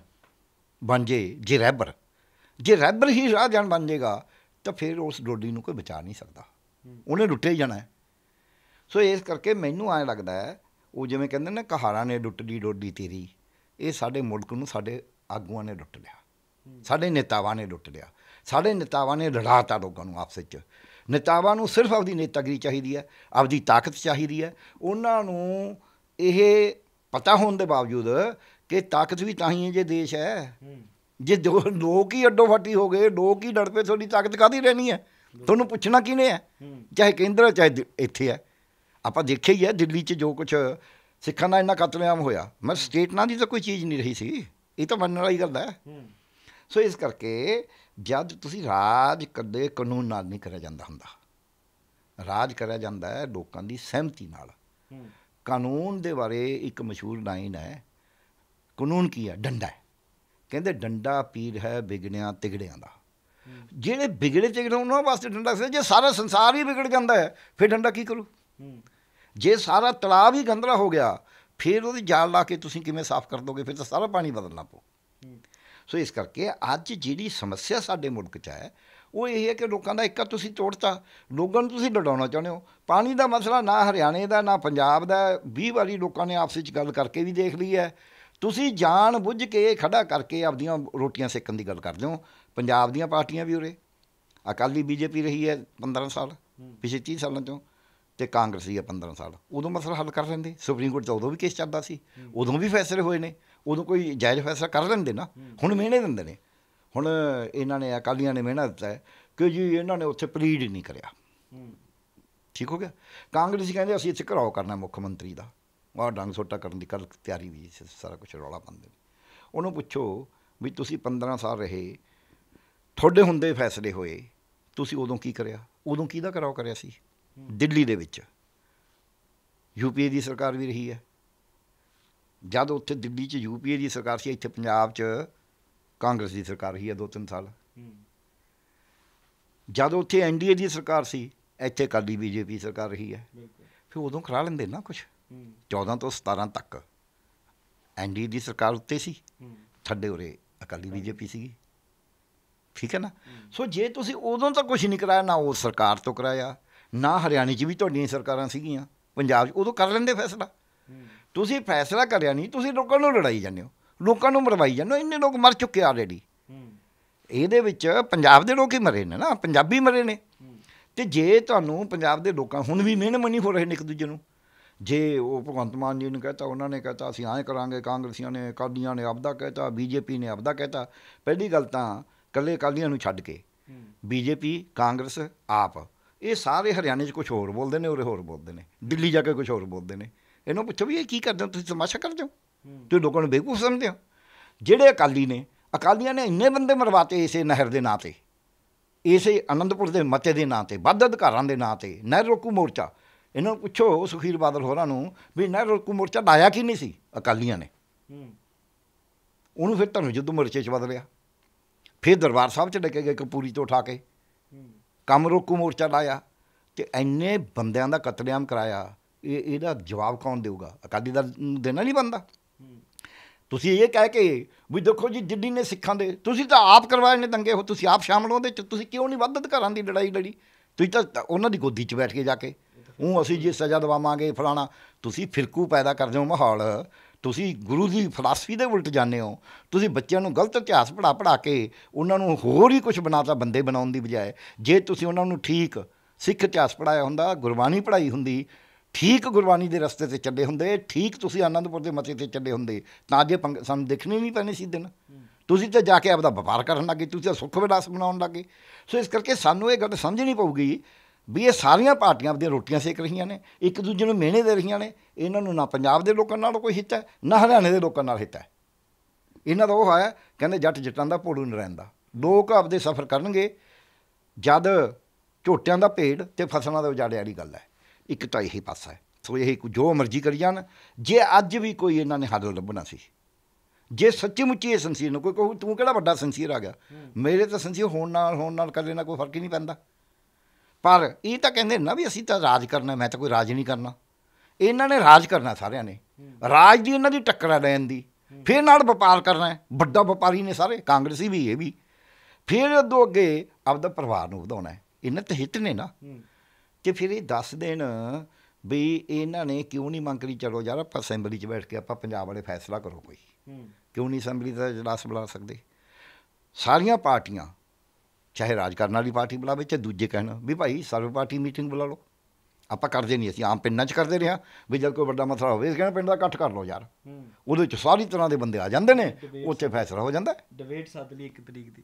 ਬਣ ਜੇ ਜੇ ਰਹਿਬਰ ਜੇ ਰਹਿਬਰ ਹੀ ਰਾਜਨ ਬਣ ਜਾਏਗਾ ਤਾਂ ਫਿਰ ਉਸ ਡੋਡੀ ਨੂੰ ਕੋਈ ਬਚਾ ਨਹੀਂ ਸਕਦਾ। ਉਹਨੇ ਲੁੱਟੇ ਹੀ ਜਾਣਾ ਸੋ ਇਸ ਕਰਕੇ ਮੈਨੂੰ ਐਂ ਲੱਗਦਾ ਹੈ ਉਹ ਜਿਵੇਂ ਕਹਿੰਦੇ ਨੇ ਕਹਾਰਾਂ ਨੇ ਲੁੱਟਦੀ ਡੋਡੀ ਤੇਰੀ ਇਹ ਸਾਡੇ ਮੁਲਕ ਨੂੰ ਸਾਡੇ ਆਗੂਆਂ ਨੇ ਲੁੱਟ ਲਿਆ। ਸਾਡੇ ਨੇਤਾਵਾਂ ਨੇ ਲੁੱਟ ਲਿਆ। ਸਾਡੇ ਨੇਤਾਵਾਂ ਨੇ ਲੜਾਤਾ ਲੋਕਾਂ ਨੂੰ ਆਪਸ ਵਿੱਚ। ਨੇਤਾਵਾਂ ਨੂੰ ਸਿਰਫ ਆਪਦੀ ਨੇਤਾਗਰੀ ਚਾਹੀਦੀ ਹੈ ਆਪਦੀ ਤਾਕਤ ਚਾਹੀਦੀ ਹੈ। ਉਹਨਾਂ ਨੂੰ ਇਹ ਪਤਾ ਹੋਣ ਦੇ ਬਾਵਜੂਦ ਕਿ ਤਾਕਤ ਵੀ ਤਾਂ ਹੀ ਹੈ ਜੇ ਦੇਸ਼ ਹੈ। ਜੇ ਦੋ ਲੋਕ ਹੀ ਅੱਡੋ ਫੱਟੀ ਹੋ ਗਏ ਲੋਕ ਹੀ ਲੜ ਪਏ ਤੁਹਾਡੀ ਤਾਕਤ ਕਾਦੀ ਰਹਿਣੀ ਹੈ? ਤੁਹਾਨੂੰ ਪੁੱਛਣਾ ਕਿਹਨੇ ਹੈ? ਚਾਹੇ ਕੇਂਦਰ ਹੈ, ਚਾਹੇ ਇੱਥੇ ਹੈ। ਆਪਾਂ ਦੇਖਿਆ ਹੀ ਹੈ ਦਿੱਲੀ 'ਚ ਜੋ ਕੁਝ ਸਿੱਖਾਂ ਦਾ ਇੰਨਾ ਕਤਲੇਆਮ ਹੋਇਆ। ਮੈਂ ਸਟੇਟਨਾਂ ਦੀ ਤਾਂ ਕੋਈ ਚੀਜ਼ ਨਹੀਂ ਰਹੀ ਸੀ। ਇਹ ਤਾਂ ਮੰਨਣ ਵਾਲੀ ਗੱਲ ਹੈ। ਸੋ ਇਸ ਕਰਕੇ ਜਦ ਤੁਸੀਂ ਰਾਜ ਕਦੇ ਕਾਨੂੰਨ ਨਾਲ ਨਹੀਂ ਕਰਿਆ ਜਾਂਦਾ ਹੁੰਦਾ ਰਾਜ ਕਰਿਆ ਜਾਂਦਾ ਹੈ ਲੋਕਾਂ ਦੀ ਸਹਿਮਤੀ ਨਾਲ। ਕਾਨੂੰਨ ਦੇ ਬਾਰੇ ਇੱਕ ਮਸ਼ਹੂਰ ਲਾਈਨ ਹੈ ਕਾਨੂੰਨ ਕੀ ਹੈ? ਡੰਡਾ ਹੈ। ਕਹਿੰਦੇ ਡੰਡਾ ਪੀਰ ਹੈ ਵਿਗੜਿਆਂ ਤਿਗੜਿਆਂ ਦਾ। ਜਿਹੜੇ ਵਿਗੜੇ ਤਿਗੜੇ ਉਹਨਾਂ ਵਾਸਤੇ ਡੰਡਾ ਸੀ ਜੇ ਸਾਰਾ ਸੰਸਾਰ ਹੀ ਵਿਗੜ ਜਾਂਦਾ ਹੈ ਫਿਰ ਡੰਡਾ ਕੀ ਕਰੂ? ਜੇ ਸਾਰਾ ਤਲਾਬ ਹੀ ਗੰਦਲਾ ਹੋ ਗਿਆ ਫਿਰ ਉਹਦੀ ਜਾਲ ਲਾ ਕੇ ਤੁਸੀਂ ਕਿਵੇਂ ਸਾਫ਼ ਕਰ ਦੋਗੇ? ਫਿਰ ਤਾਂ ਸਾਰਾ ਪਾਣੀ ਬਦਲਣਾ ਪਊ। ਸੋ ਇਸ ਕਰਕੇ ਅੱਜ ਜਿਹੜੀ ਸਮੱਸਿਆ ਸਾਡੇ ਮੁਲਕ 'ਚ ਹੈ ਉਹ ਇਹ ਹੈ ਕਿ ਲੋਕਾਂ ਦਾ ਇੱਕਾ ਤੁਸੀਂ ਤੋੜਤਾ ਲੋਕਾਂ ਨੂੰ ਤੁਸੀਂ ਲੜਾਉਣਾ ਚਾਹੁੰਦੇ ਹੋ। ਪਾਣੀ ਦਾ ਮਸਲਾ ਨਾ ਹਰਿਆਣੇ ਦਾ ਨਾ ਪੰਜਾਬ ਦਾ 20 ਵਾਰੀ ਲੋਕਾਂ ਨੇ ਆਪਸ ਵਿੱਚ ਗੱਲ ਕਰਕੇ ਵੀ ਦੇਖ ਲਈ ਹੈ। ਤੁਸੀਂ ਜਾਣ ਬੁੱਝ ਕੇ ਖੜਾ ਕਰਕੇ ਆਪਦੀਆਂ ਰੋਟੀਆਂ ਸੇਕਣ ਦੀ ਗੱਲ ਕਰਦੇ ਹੋ। ਪੰਜਾਬ ਦੀਆਂ ਪਾਰਟੀਆਂ ਵੀ ਉਰੇ। ਅਕਾਲੀ ਬੀਜੇਪੀ ਰਹੀ ਹੈ 15 ਸਾਲ ਪਿਛਲੇ 30 ਸਾਲਾਂ ਤੋਂ ਤੇ ਕਾਂਗਰਸ ਹੈ 15 ਸਾਲ। ਉਦੋਂ ਮਸਲਾ ਹੱਲ ਕਰ ਲੈਂਦੇ। ਸੁਪਰੀਮ ਕੋਰਟ 'ਚ ਉਦੋਂ ਵੀ ਕੇਸ ਚੱਲਦਾ ਸੀ। ਉਦੋਂ ਵੀ ਫੈਸਲੇ ਹੋਏ ਨੇ। ਉਦੋਂ ਕੋਈ ਜਾਇਜ਼ ਫੈਸਲਾ ਕਰ ਲੈਂਦੇ ਨਾ। ਹੁਣ ਮਿਹਣੇ ਦਿੰਦੇ ਨੇ। ਹੁਣ ਇਹਨਾਂ ਨੇ ਅਕਾਲੀਆਂ ਨੇ ਮਿਹਣਾ ਦਿੱਤਾ ਕਿ ਜੀ ਇਹਨਾਂ ਨੇ ਉੱਥੇ ਪਲੀਡ ਨਹੀਂ ਕਰਿਆ। ਠੀਕ ਹੋ ਗਿਆ? ਕਾਂਗਰਸੀ ਕਹਿੰਦੇ ਅਸੀਂ ਇੱਥੇ ਘਰਾਓ ਕਰਨਾ ਮੁੱਖ ਮੰਤਰੀ ਦਾ। ਆਹ ਡੰਗ ਸੋਟਾ ਕਰਨ ਦੀ ਕੱਲ ਤਿਆਰੀ ਵੀ ਸਾਰਾ ਕੁਝ ਰੌਲਾ ਪਾਉਂਦੇ ਨੇ। ਉਹਨੂੰ ਪੁੱਛੋ ਵੀ ਤੁਸੀਂ 15 ਸਾਲ ਰਹੇ। ਤੁਹਾਡੇ ਹੁੰਦੇ ਫੈਸਲੇ ਹੋਏ। ਤੁਸੀਂ ਉਦੋਂ ਕੀ ਕਰਿਆ? ਉਦੋਂ ਕਿਹਦਾ ਘਰਾਓ ਕਰਿਆ ਸੀ? ਦਿੱਲੀ ਦੇ ਵਿੱਚ। ਯੂਪੀਏ ਦੀ ਸਰਕਾਰ ਵੀ ਰਹੀ ਹੈ। ਜਦ ਉੱਥੇ ਦਿੱਲੀ 'ਚ ਯੂਪੀਏ ਦੀ ਸਰਕਾਰ ਸੀ ਇੱਥੇ ਪੰਜਾਬ 'ਚ ਕਾਂਗਰਸ ਦੀ ਸਰਕਾਰ ਰਹੀ ਹੈ ਦੋ ਤਿੰਨ ਸਾਲ। ਜਦ ਉੱਥੇ ਐਨਡੀਏ ਦੀ ਸਰਕਾਰ ਸੀ ਇੱਥੇ ਕਾਲੀ ਬੀਜੇਪੀ ਸਰਕਾਰ ਰਹੀ ਹੈ। ਫਿਰ ਉਦੋਂ ਕਰਾ ਲੈਂਦੇ ਨਾ ਕੁਝ 14 ਤੋਂ 17 ਤੱਕ ਐਨਡੀਏ ਦੀ ਸਰਕਾਰ ਉੱਤੇ ਸੀ। ਥੱਡੇ ਉਰੇ ਅਕਾਲੀ ਬੀਜੇਪੀ ਸੀਗੀ। ਠੀਕ ਹੈ ਨਾ? ਸੋ ਜੇ ਤੁਸੀਂ ਉਦੋਂ ਤਾਂ ਕੁਝ ਨਹੀਂ ਕਰਾਇਆ ਨਾ ਉਹ ਸਰਕਾਰ ਤੋਂ ਕਰਾਇਆ। ਨਾ ਹਰਿਆਣੇ 'ਚ ਵੀ ਤੁਹਾਡੀਆਂ ਸਰਕਾਰਾਂ ਸੀਗੀਆਂ, ਪੰਜਾਬ 'ਚ, ਉਦੋਂ ਕਰ ਲੈਂਦੇ ਫੈਸਲਾ। ਤੁਸੀਂ ਫੈਸਲਾ ਕਰਿਆ ਨਹੀਂ, ਤੁਸੀਂ ਲੋਕਾਂ ਨੂੰ ਲੜਾਈ ਜਾਂਦੇ ਹੋ, ਲੋਕਾਂ ਨੂੰ ਮਰਵਾਈ ਜਾਂਦੇ ਹੋ, ਇੰਨੇ ਲੋਕ ਮਰ ਚੁੱਕੇ ਆਲਰੇਡੀ ਇਹਦੇ ਵਿੱਚ ਪੰਜਾਬ ਦੇ ਲੋਕ ਹੀ ਮਰੇ ਨੇ ਨਾ, ਪੰਜਾਬੀ ਮਰੇ ਨੇ। ਤੇ ਜੇ ਤੁਹਾਨੂੰ ਪੰਜਾਬ ਦੇ ਲੋਕਾਂ, ਹੁਣ ਵੀ ਮਿਹਨ ਮਨੀ ਹੋ ਰਹੇ ਨੇ ਇੱਕ ਦੂਜੇ ਨੂੰ। ਜੇ ਉਹ ਭਗਵੰਤ ਮਾਨ ਜੀ ਨੇ ਕਹਤਾ, ਉਹਨਾਂ ਨੇ ਕਹਤਾ, ਅਸੀਂ ਐਂ ਕਰਾਂਗੇ, ਕਾਂਗਰਸੀਆਂ ਨੇ, ਅਕਾਲੀਆਂ ਨੇ ਆਪਦਾ ਕਹਤਾ, ਬੀਜੇਪੀ ਨੇ ਆਪਦਾ ਕਹਤਾ। ਪਹਿਲੀ ਗੱਲ ਤਾਂ ਕੱਲੇ ਅਕਾਲੀਆਂ ਨੂੰ ਛੱਡ ਕੇ, ਬੀਜੇਪੀ, ਕਾਂਗਰਸ, ਆਪ। ਇਹ ਸਾਰੇ ਹਰਿਆਣੇ 'ਚ ਕੁਝ ਹੋਰ ਬੋਲਦੇ ਨੇ ਉਰੇ ਹੋਰ ਬੋਲਦੇ ਨੇ। ਦਿੱਲੀ ਜਾ ਕੇ ਕੁਝ ਹੋਰ ਬੋਲਦੇ ਨੇ। ਇਹਨੂੰ ਪੁੱਛੋ ਵੀ ਇਹ ਕੀ ਕਰਦੇ ਹੋ? ਤੁਸੀਂ ਤਮਾਸ਼ਾ ਕਰਦੇ ਹੋ? ਤੁਸੀਂ ਲੋਕਾਂ ਨੂੰ ਬੇਵਕੂਫ ਸਮਝਦੇ ਹੋ? ਜਿਹੜੇ ਅਕਾਲੀ ਨੇ ਅਕਾਲੀਆਂ ਨੇ ਇੰਨੇ ਬੰਦੇ ਮਰਵਾਤੇ ਇਸੇ ਨਹਿਰ ਦੇ ਨਾਂ ਤੇ। ਇਸੇ ਆਨੰਦਪੁਰ ਦੇ ਮਤੇ ਦੇ ਨਾਂ ਤੇ ਵੱਧ ਅਧਿਕਾਰਾਂ ਦੇ ਨਾਂ ਤੇ ਨਹਿਰ ਰੋਕੂ ਮੋਰਚਾ। ਇਹਨਾਂ ਨੂੰ ਪੁੱਛੋ ਸੁਖੀਰ ਬਾਦਲ ਹੋਰਾਂ ਨੂੰ ਵੀ ਨਹਿਰ ਰੋਕੂ ਮੋਰਚਾ ਲਾਇਆ ਕੀ ਨਹੀਂ ਸੀ ਅਕਾਲੀਆਂ ਨੇ? ਉਹਨੂੰ ਫਿਰ ਤੁਹਾਨੂੰ ਜੁੱਧ ਮੋਰਚੇ 'ਚ ਬਦਲਿਆ। ਫਿਰ ਦਰਬਾਰ ਸਾਹਿਬ 'ਚ ਡਕੇ ਗਏ ਕਪੂਰੀ ਤੋਂ ਉਠਾ ਕੇ। ਕੰਮ ਰੋਕੂ ਮੋਰਚਾ ਲਾਇਆ ਤੇ ਇੰਨੇ ਬੰਦਿਆਂ ਦਾ ਕਤਲੇਆਮ ਕਰਾਇਆ, ਇਹ ਇਹਦਾ ਜਵਾਬ ਕੌਣ ਦੇਊਗਾ? ਅਕਾਲੀ ਦਲ ਨੂੰ ਦੇਣਾ ਨਹੀਂ ਬੰਦਾ ਤੁਸੀਂ ਇਹ ਕਹਿ ਕੇ ਵੀ ਦੇਖੋ ਜੀ ਦਿੱਲੀ ਨੇ ਸਿੱਖਾਂ ਦੇ, ਤੁਸੀਂ ਤਾਂ ਆਪ ਕਰਵਾਏ ਨੇ ਦੰਗੇ ਹੋ, ਤੁਸੀਂ ਆਪ ਸ਼ਾਮਲ ਹੋ ਉਹਦੇ ਤੁਸੀਂ ਕਿਉਂ ਨਹੀਂ ਵੱਧ ਅਧਿਕਾਰਾਂ ਦੀ ਲੜਾਈ ਲੜੀ? ਤੁਸੀਂ ਤਾਂ ਤਾਂ ਉਹਨਾਂ ਦੀ ਗੋਦੀ 'ਚ ਬੈਠ ਕੇ ਜਾ ਕੇ, ਉਹ ਅਸੀਂ ਜੀ ਸਜ਼ਾ ਦਵਾਵਾਂਗੇ ਫਲਾਣਾ, ਤੁਸੀਂ ਫਿਰਕੂ ਪੈਦਾ ਕਰਦੇ ਹੋ ਮਾਹੌਲ। ਤੁਸੀਂ ਗੁਰੂ ਦੀ ਫਲਸਫੀ ਦੇ ਉਲਟ ਜਾਂਦੇ ਹੋ। ਤੁਸੀਂ ਬੱਚਿਆਂ ਨੂੰ ਗਲਤ ਇਤਿਹਾਸ ਪੜ੍ਹਾ ਪੜ੍ਹਾ ਕੇ ਉਹਨਾਂ ਨੂੰ ਹੋਰ ਹੀ ਕੁਝ ਬਣਾਤਾ ਬੰਦੇ ਬਣਾਉਣ ਦੀ ਬਜਾਏ ਜੇ ਤੁਸੀਂ ਉਹਨਾਂ ਨੂੰ ਠੀਕ ਸਿੱਖ ਇਤਿਹਾਸ ਪੜਾਇਆ ਹੁੰਦਾ, ਗੁਰਬਾਣੀ ਪੜ੍ਹਾਈ ਹੁੰਦੀ, ਠੀਕ ਗੁਰਬਾਣੀ ਦੇ ਰਸਤੇ ਤੇ ਚੱਲੇ ਹੁੰਦੇ, ਠੀਕ ਤੁਸੀਂ ਆਨੰਦਪੁਰ ਦੇ ਮੱਥੇ ਤੇ ਚੱਲੇ ਹੁੰਦੇ, ਤਾਂ ਜੇ ਪੰਗ ਸਾਨੂੰ ਦੇਖਣੀ ਨਹੀਂ ਪੈਣੀ ਸੀ ਦਿਨ। ਤੁਸੀਂ ਤਾਂ ਜਾ ਕੇ ਆਪਦਾ ਵਪਾਰ ਕਰਨ ਲੱਗੇ, ਤੁਸੀਂ ਤਾਂ ਸੁੱਖ ਵਿਲਾਸ ਬਣਾਉਣ ਲੱਗੇ। ਸੋ ਇਸ ਕਰਕੇ ਸਾਨੂੰ ਇਹ ਗੱਲ ਸਮਝਣੀ ਪਊਗੀ ਵੀ ਇਹ ਸਾਰੀਆਂ ਪਾਰਟੀਆਂ ਆਪਦੀਆਂ ਰੋਟੀਆਂ ਸੇਕ ਰਹੀਆਂ ਨੇ, ਇੱਕ ਦੂਜੇ ਨੂੰ ਮਿਹਣੇ ਦੇ ਰਹੀਆਂ ਨੇ, ਇਹਨਾਂ ਨੂੰ ਨਾ ਪੰਜਾਬ ਦੇ ਲੋਕਾਂ ਨਾਲ ਕੋਈ ਹਿੱਤ ਹੈ, ਨਾ ਹਰਿਆਣੇ ਦੇ ਲੋਕਾਂ ਨਾਲ ਹਿੱਤ ਹੈ। ਇਹਨਾਂ ਦਾ ਉਹ ਹੈ ਕਹਿੰਦੇ ਜੱਟ ਜੱਟਾਂ ਦਾ ਭੋੜੂ ਨਰੈਂਦਾ ਲੋਕ ਆਪਦੇ ਸਫ਼ਰ ਕਰਨਗੇ, ਜਦ ਝੋਟਿਆਂ ਦਾ ਭੇਡ ਤੇ ਫਸਲਾਂ ਦਾ ਉਜਾੜੇ ਵਾਲੀ ਗੱਲ ਹੈ। ਇੱਕ ਤਾਂ ਇਹੀ ਪਾਸਾ ਹੈ, ਸੋ ਇਹ ਜੋ ਮਰਜ਼ੀ ਕਰੀ ਜਾਣ, ਜੇ ਅੱਜ ਵੀ ਕੋਈ ਇਹਨਾਂ ਨੇ ਹੱਲ ਲੱਭਣਾ ਸੀ, ਜੇ ਸੱਚੀ ਮੁੱਚੀ ਇਹ ਸੰਸੀਰ ਨੂੰ ਕੋਈ ਕਹੂ, ਤੂੰ ਕਿਹੜਾ ਵੱਡਾ ਸੰਸੀਰ ਆ ਗਿਆ? ਮੇਰੇ ਤਾਂ ਸੰਸੀਰ ਹੋਣ ਨਾਲ ਹੋਣ ਨਾਲ ਕਦੇ ਨਾ ਕੋਈ ਫ਼ਰਕ ਹੀ ਨਹੀਂ ਪੈਂਦਾ। ਪਰ ਇਹ ਤਾਂ ਕਹਿੰਦੇ ਨਾ ਵੀ ਅਸੀਂ ਤਾਂ ਰਾਜ ਕਰਨਾ ਮੈਂ ਤਾਂ ਕੋਈ ਰਾਜ ਨਹੀਂ ਕਰਨਾ। ਇਹਨਾਂ ਨੇ ਰਾਜ ਕਰਨਾ ਸਾਰਿਆਂ ਨੇ। ਰਾਜ ਦੀ ਇਹਨਾਂ ਦੀ ਟੱਕਰਾ ਲੈਣ ਦੀ। ਫਿਰ ਨਾਲ ਵਪਾਰ ਕਰਨਾ ਹੈ। ਵੱਡਾ ਵਪਾਰੀ ਨੇ ਸਾਰੇ ਕਾਂਗਰਸੀ ਵੀ ਇਹ ਵੀ। ਫਿਰ ਅੱਗੋਂ ਅੱਗੇ ਆਪਦਾ ਪਰਿਵਾਰ ਨੂੰ ਵਧਾਉਣਾ ਹੈ। ਇਹਨਾਂ ਤੇ ਹਿੱਤ ਨੇ ਨਾ। ਤੇ ਫਿਰ ਇਹ ਦੱਸ ਦੇਣ ਵੀ ਇਹਨਾਂ ਨੇ ਕਿਉਂ ਨਹੀਂ ਮੰਗ ਕਰੀ ਚਲੋ ਯਾਰ ਆਪਾਂ ਅਸੈਂਬਲੀ 'ਚ ਬੈਠ ਕੇ ਆਪਾਂ ਪੰਜਾਬ ਵਾਲੇ ਫੈਸਲਾ ਕਰੋ ਕੋਈ। ਕਿਉਂ ਨਹੀਂ ਅਸੈਂਬਲੀ ਦਾ ਇਜਲਾਸ ਬੁਲਾ ਸਕਦੇ? ਸਾਰੀਆਂ ਪਾਰਟੀਆਂ ਚਾਹੇ ਰਾਜ ਕਰਨ ਵਾਲੀ ਪਾਰਟੀ ਬੁਲਾਵੇ ਚਾਹੇ ਦੂਜੇ ਕਹਿਣ ਵੀ ਭਾਈ ਸਰਵ ਪਾਰਟੀ ਮੀਟਿੰਗ ਬੁਲਾ ਲਓ। ਆਪਾਂ ਕਰਦੇ ਨਹੀਂ ਅਸੀਂ ਆਮ ਪਿੰਡਾਂ 'ਚ ਕਰਦੇ ਰਹੇ ਹਾਂ ਵੀ ਜਦ ਕੋਈ ਵੱਡਾ ਮਸਲਾ ਹੋਵੇ ਇਸ ਕਹਿੰਦੇ ਪਿੰਡ ਦਾ ਇਕੱਠ ਕਰ ਲਓ ਯਾਰ। ਉਹਦੇ 'ਚ ਸਾਰੀ ਤਰ੍ਹਾਂ ਦੇ ਬੰਦੇ ਆ ਜਾਂਦੇ ਨੇ ਉੱਥੇ ਫੈਸਲਾ ਹੋ ਜਾਂਦਾ। ਡਿਬੇਟ ਸੱਦ ਲਈ ਇੱਕ ਤਰੀਕ ਦੀ।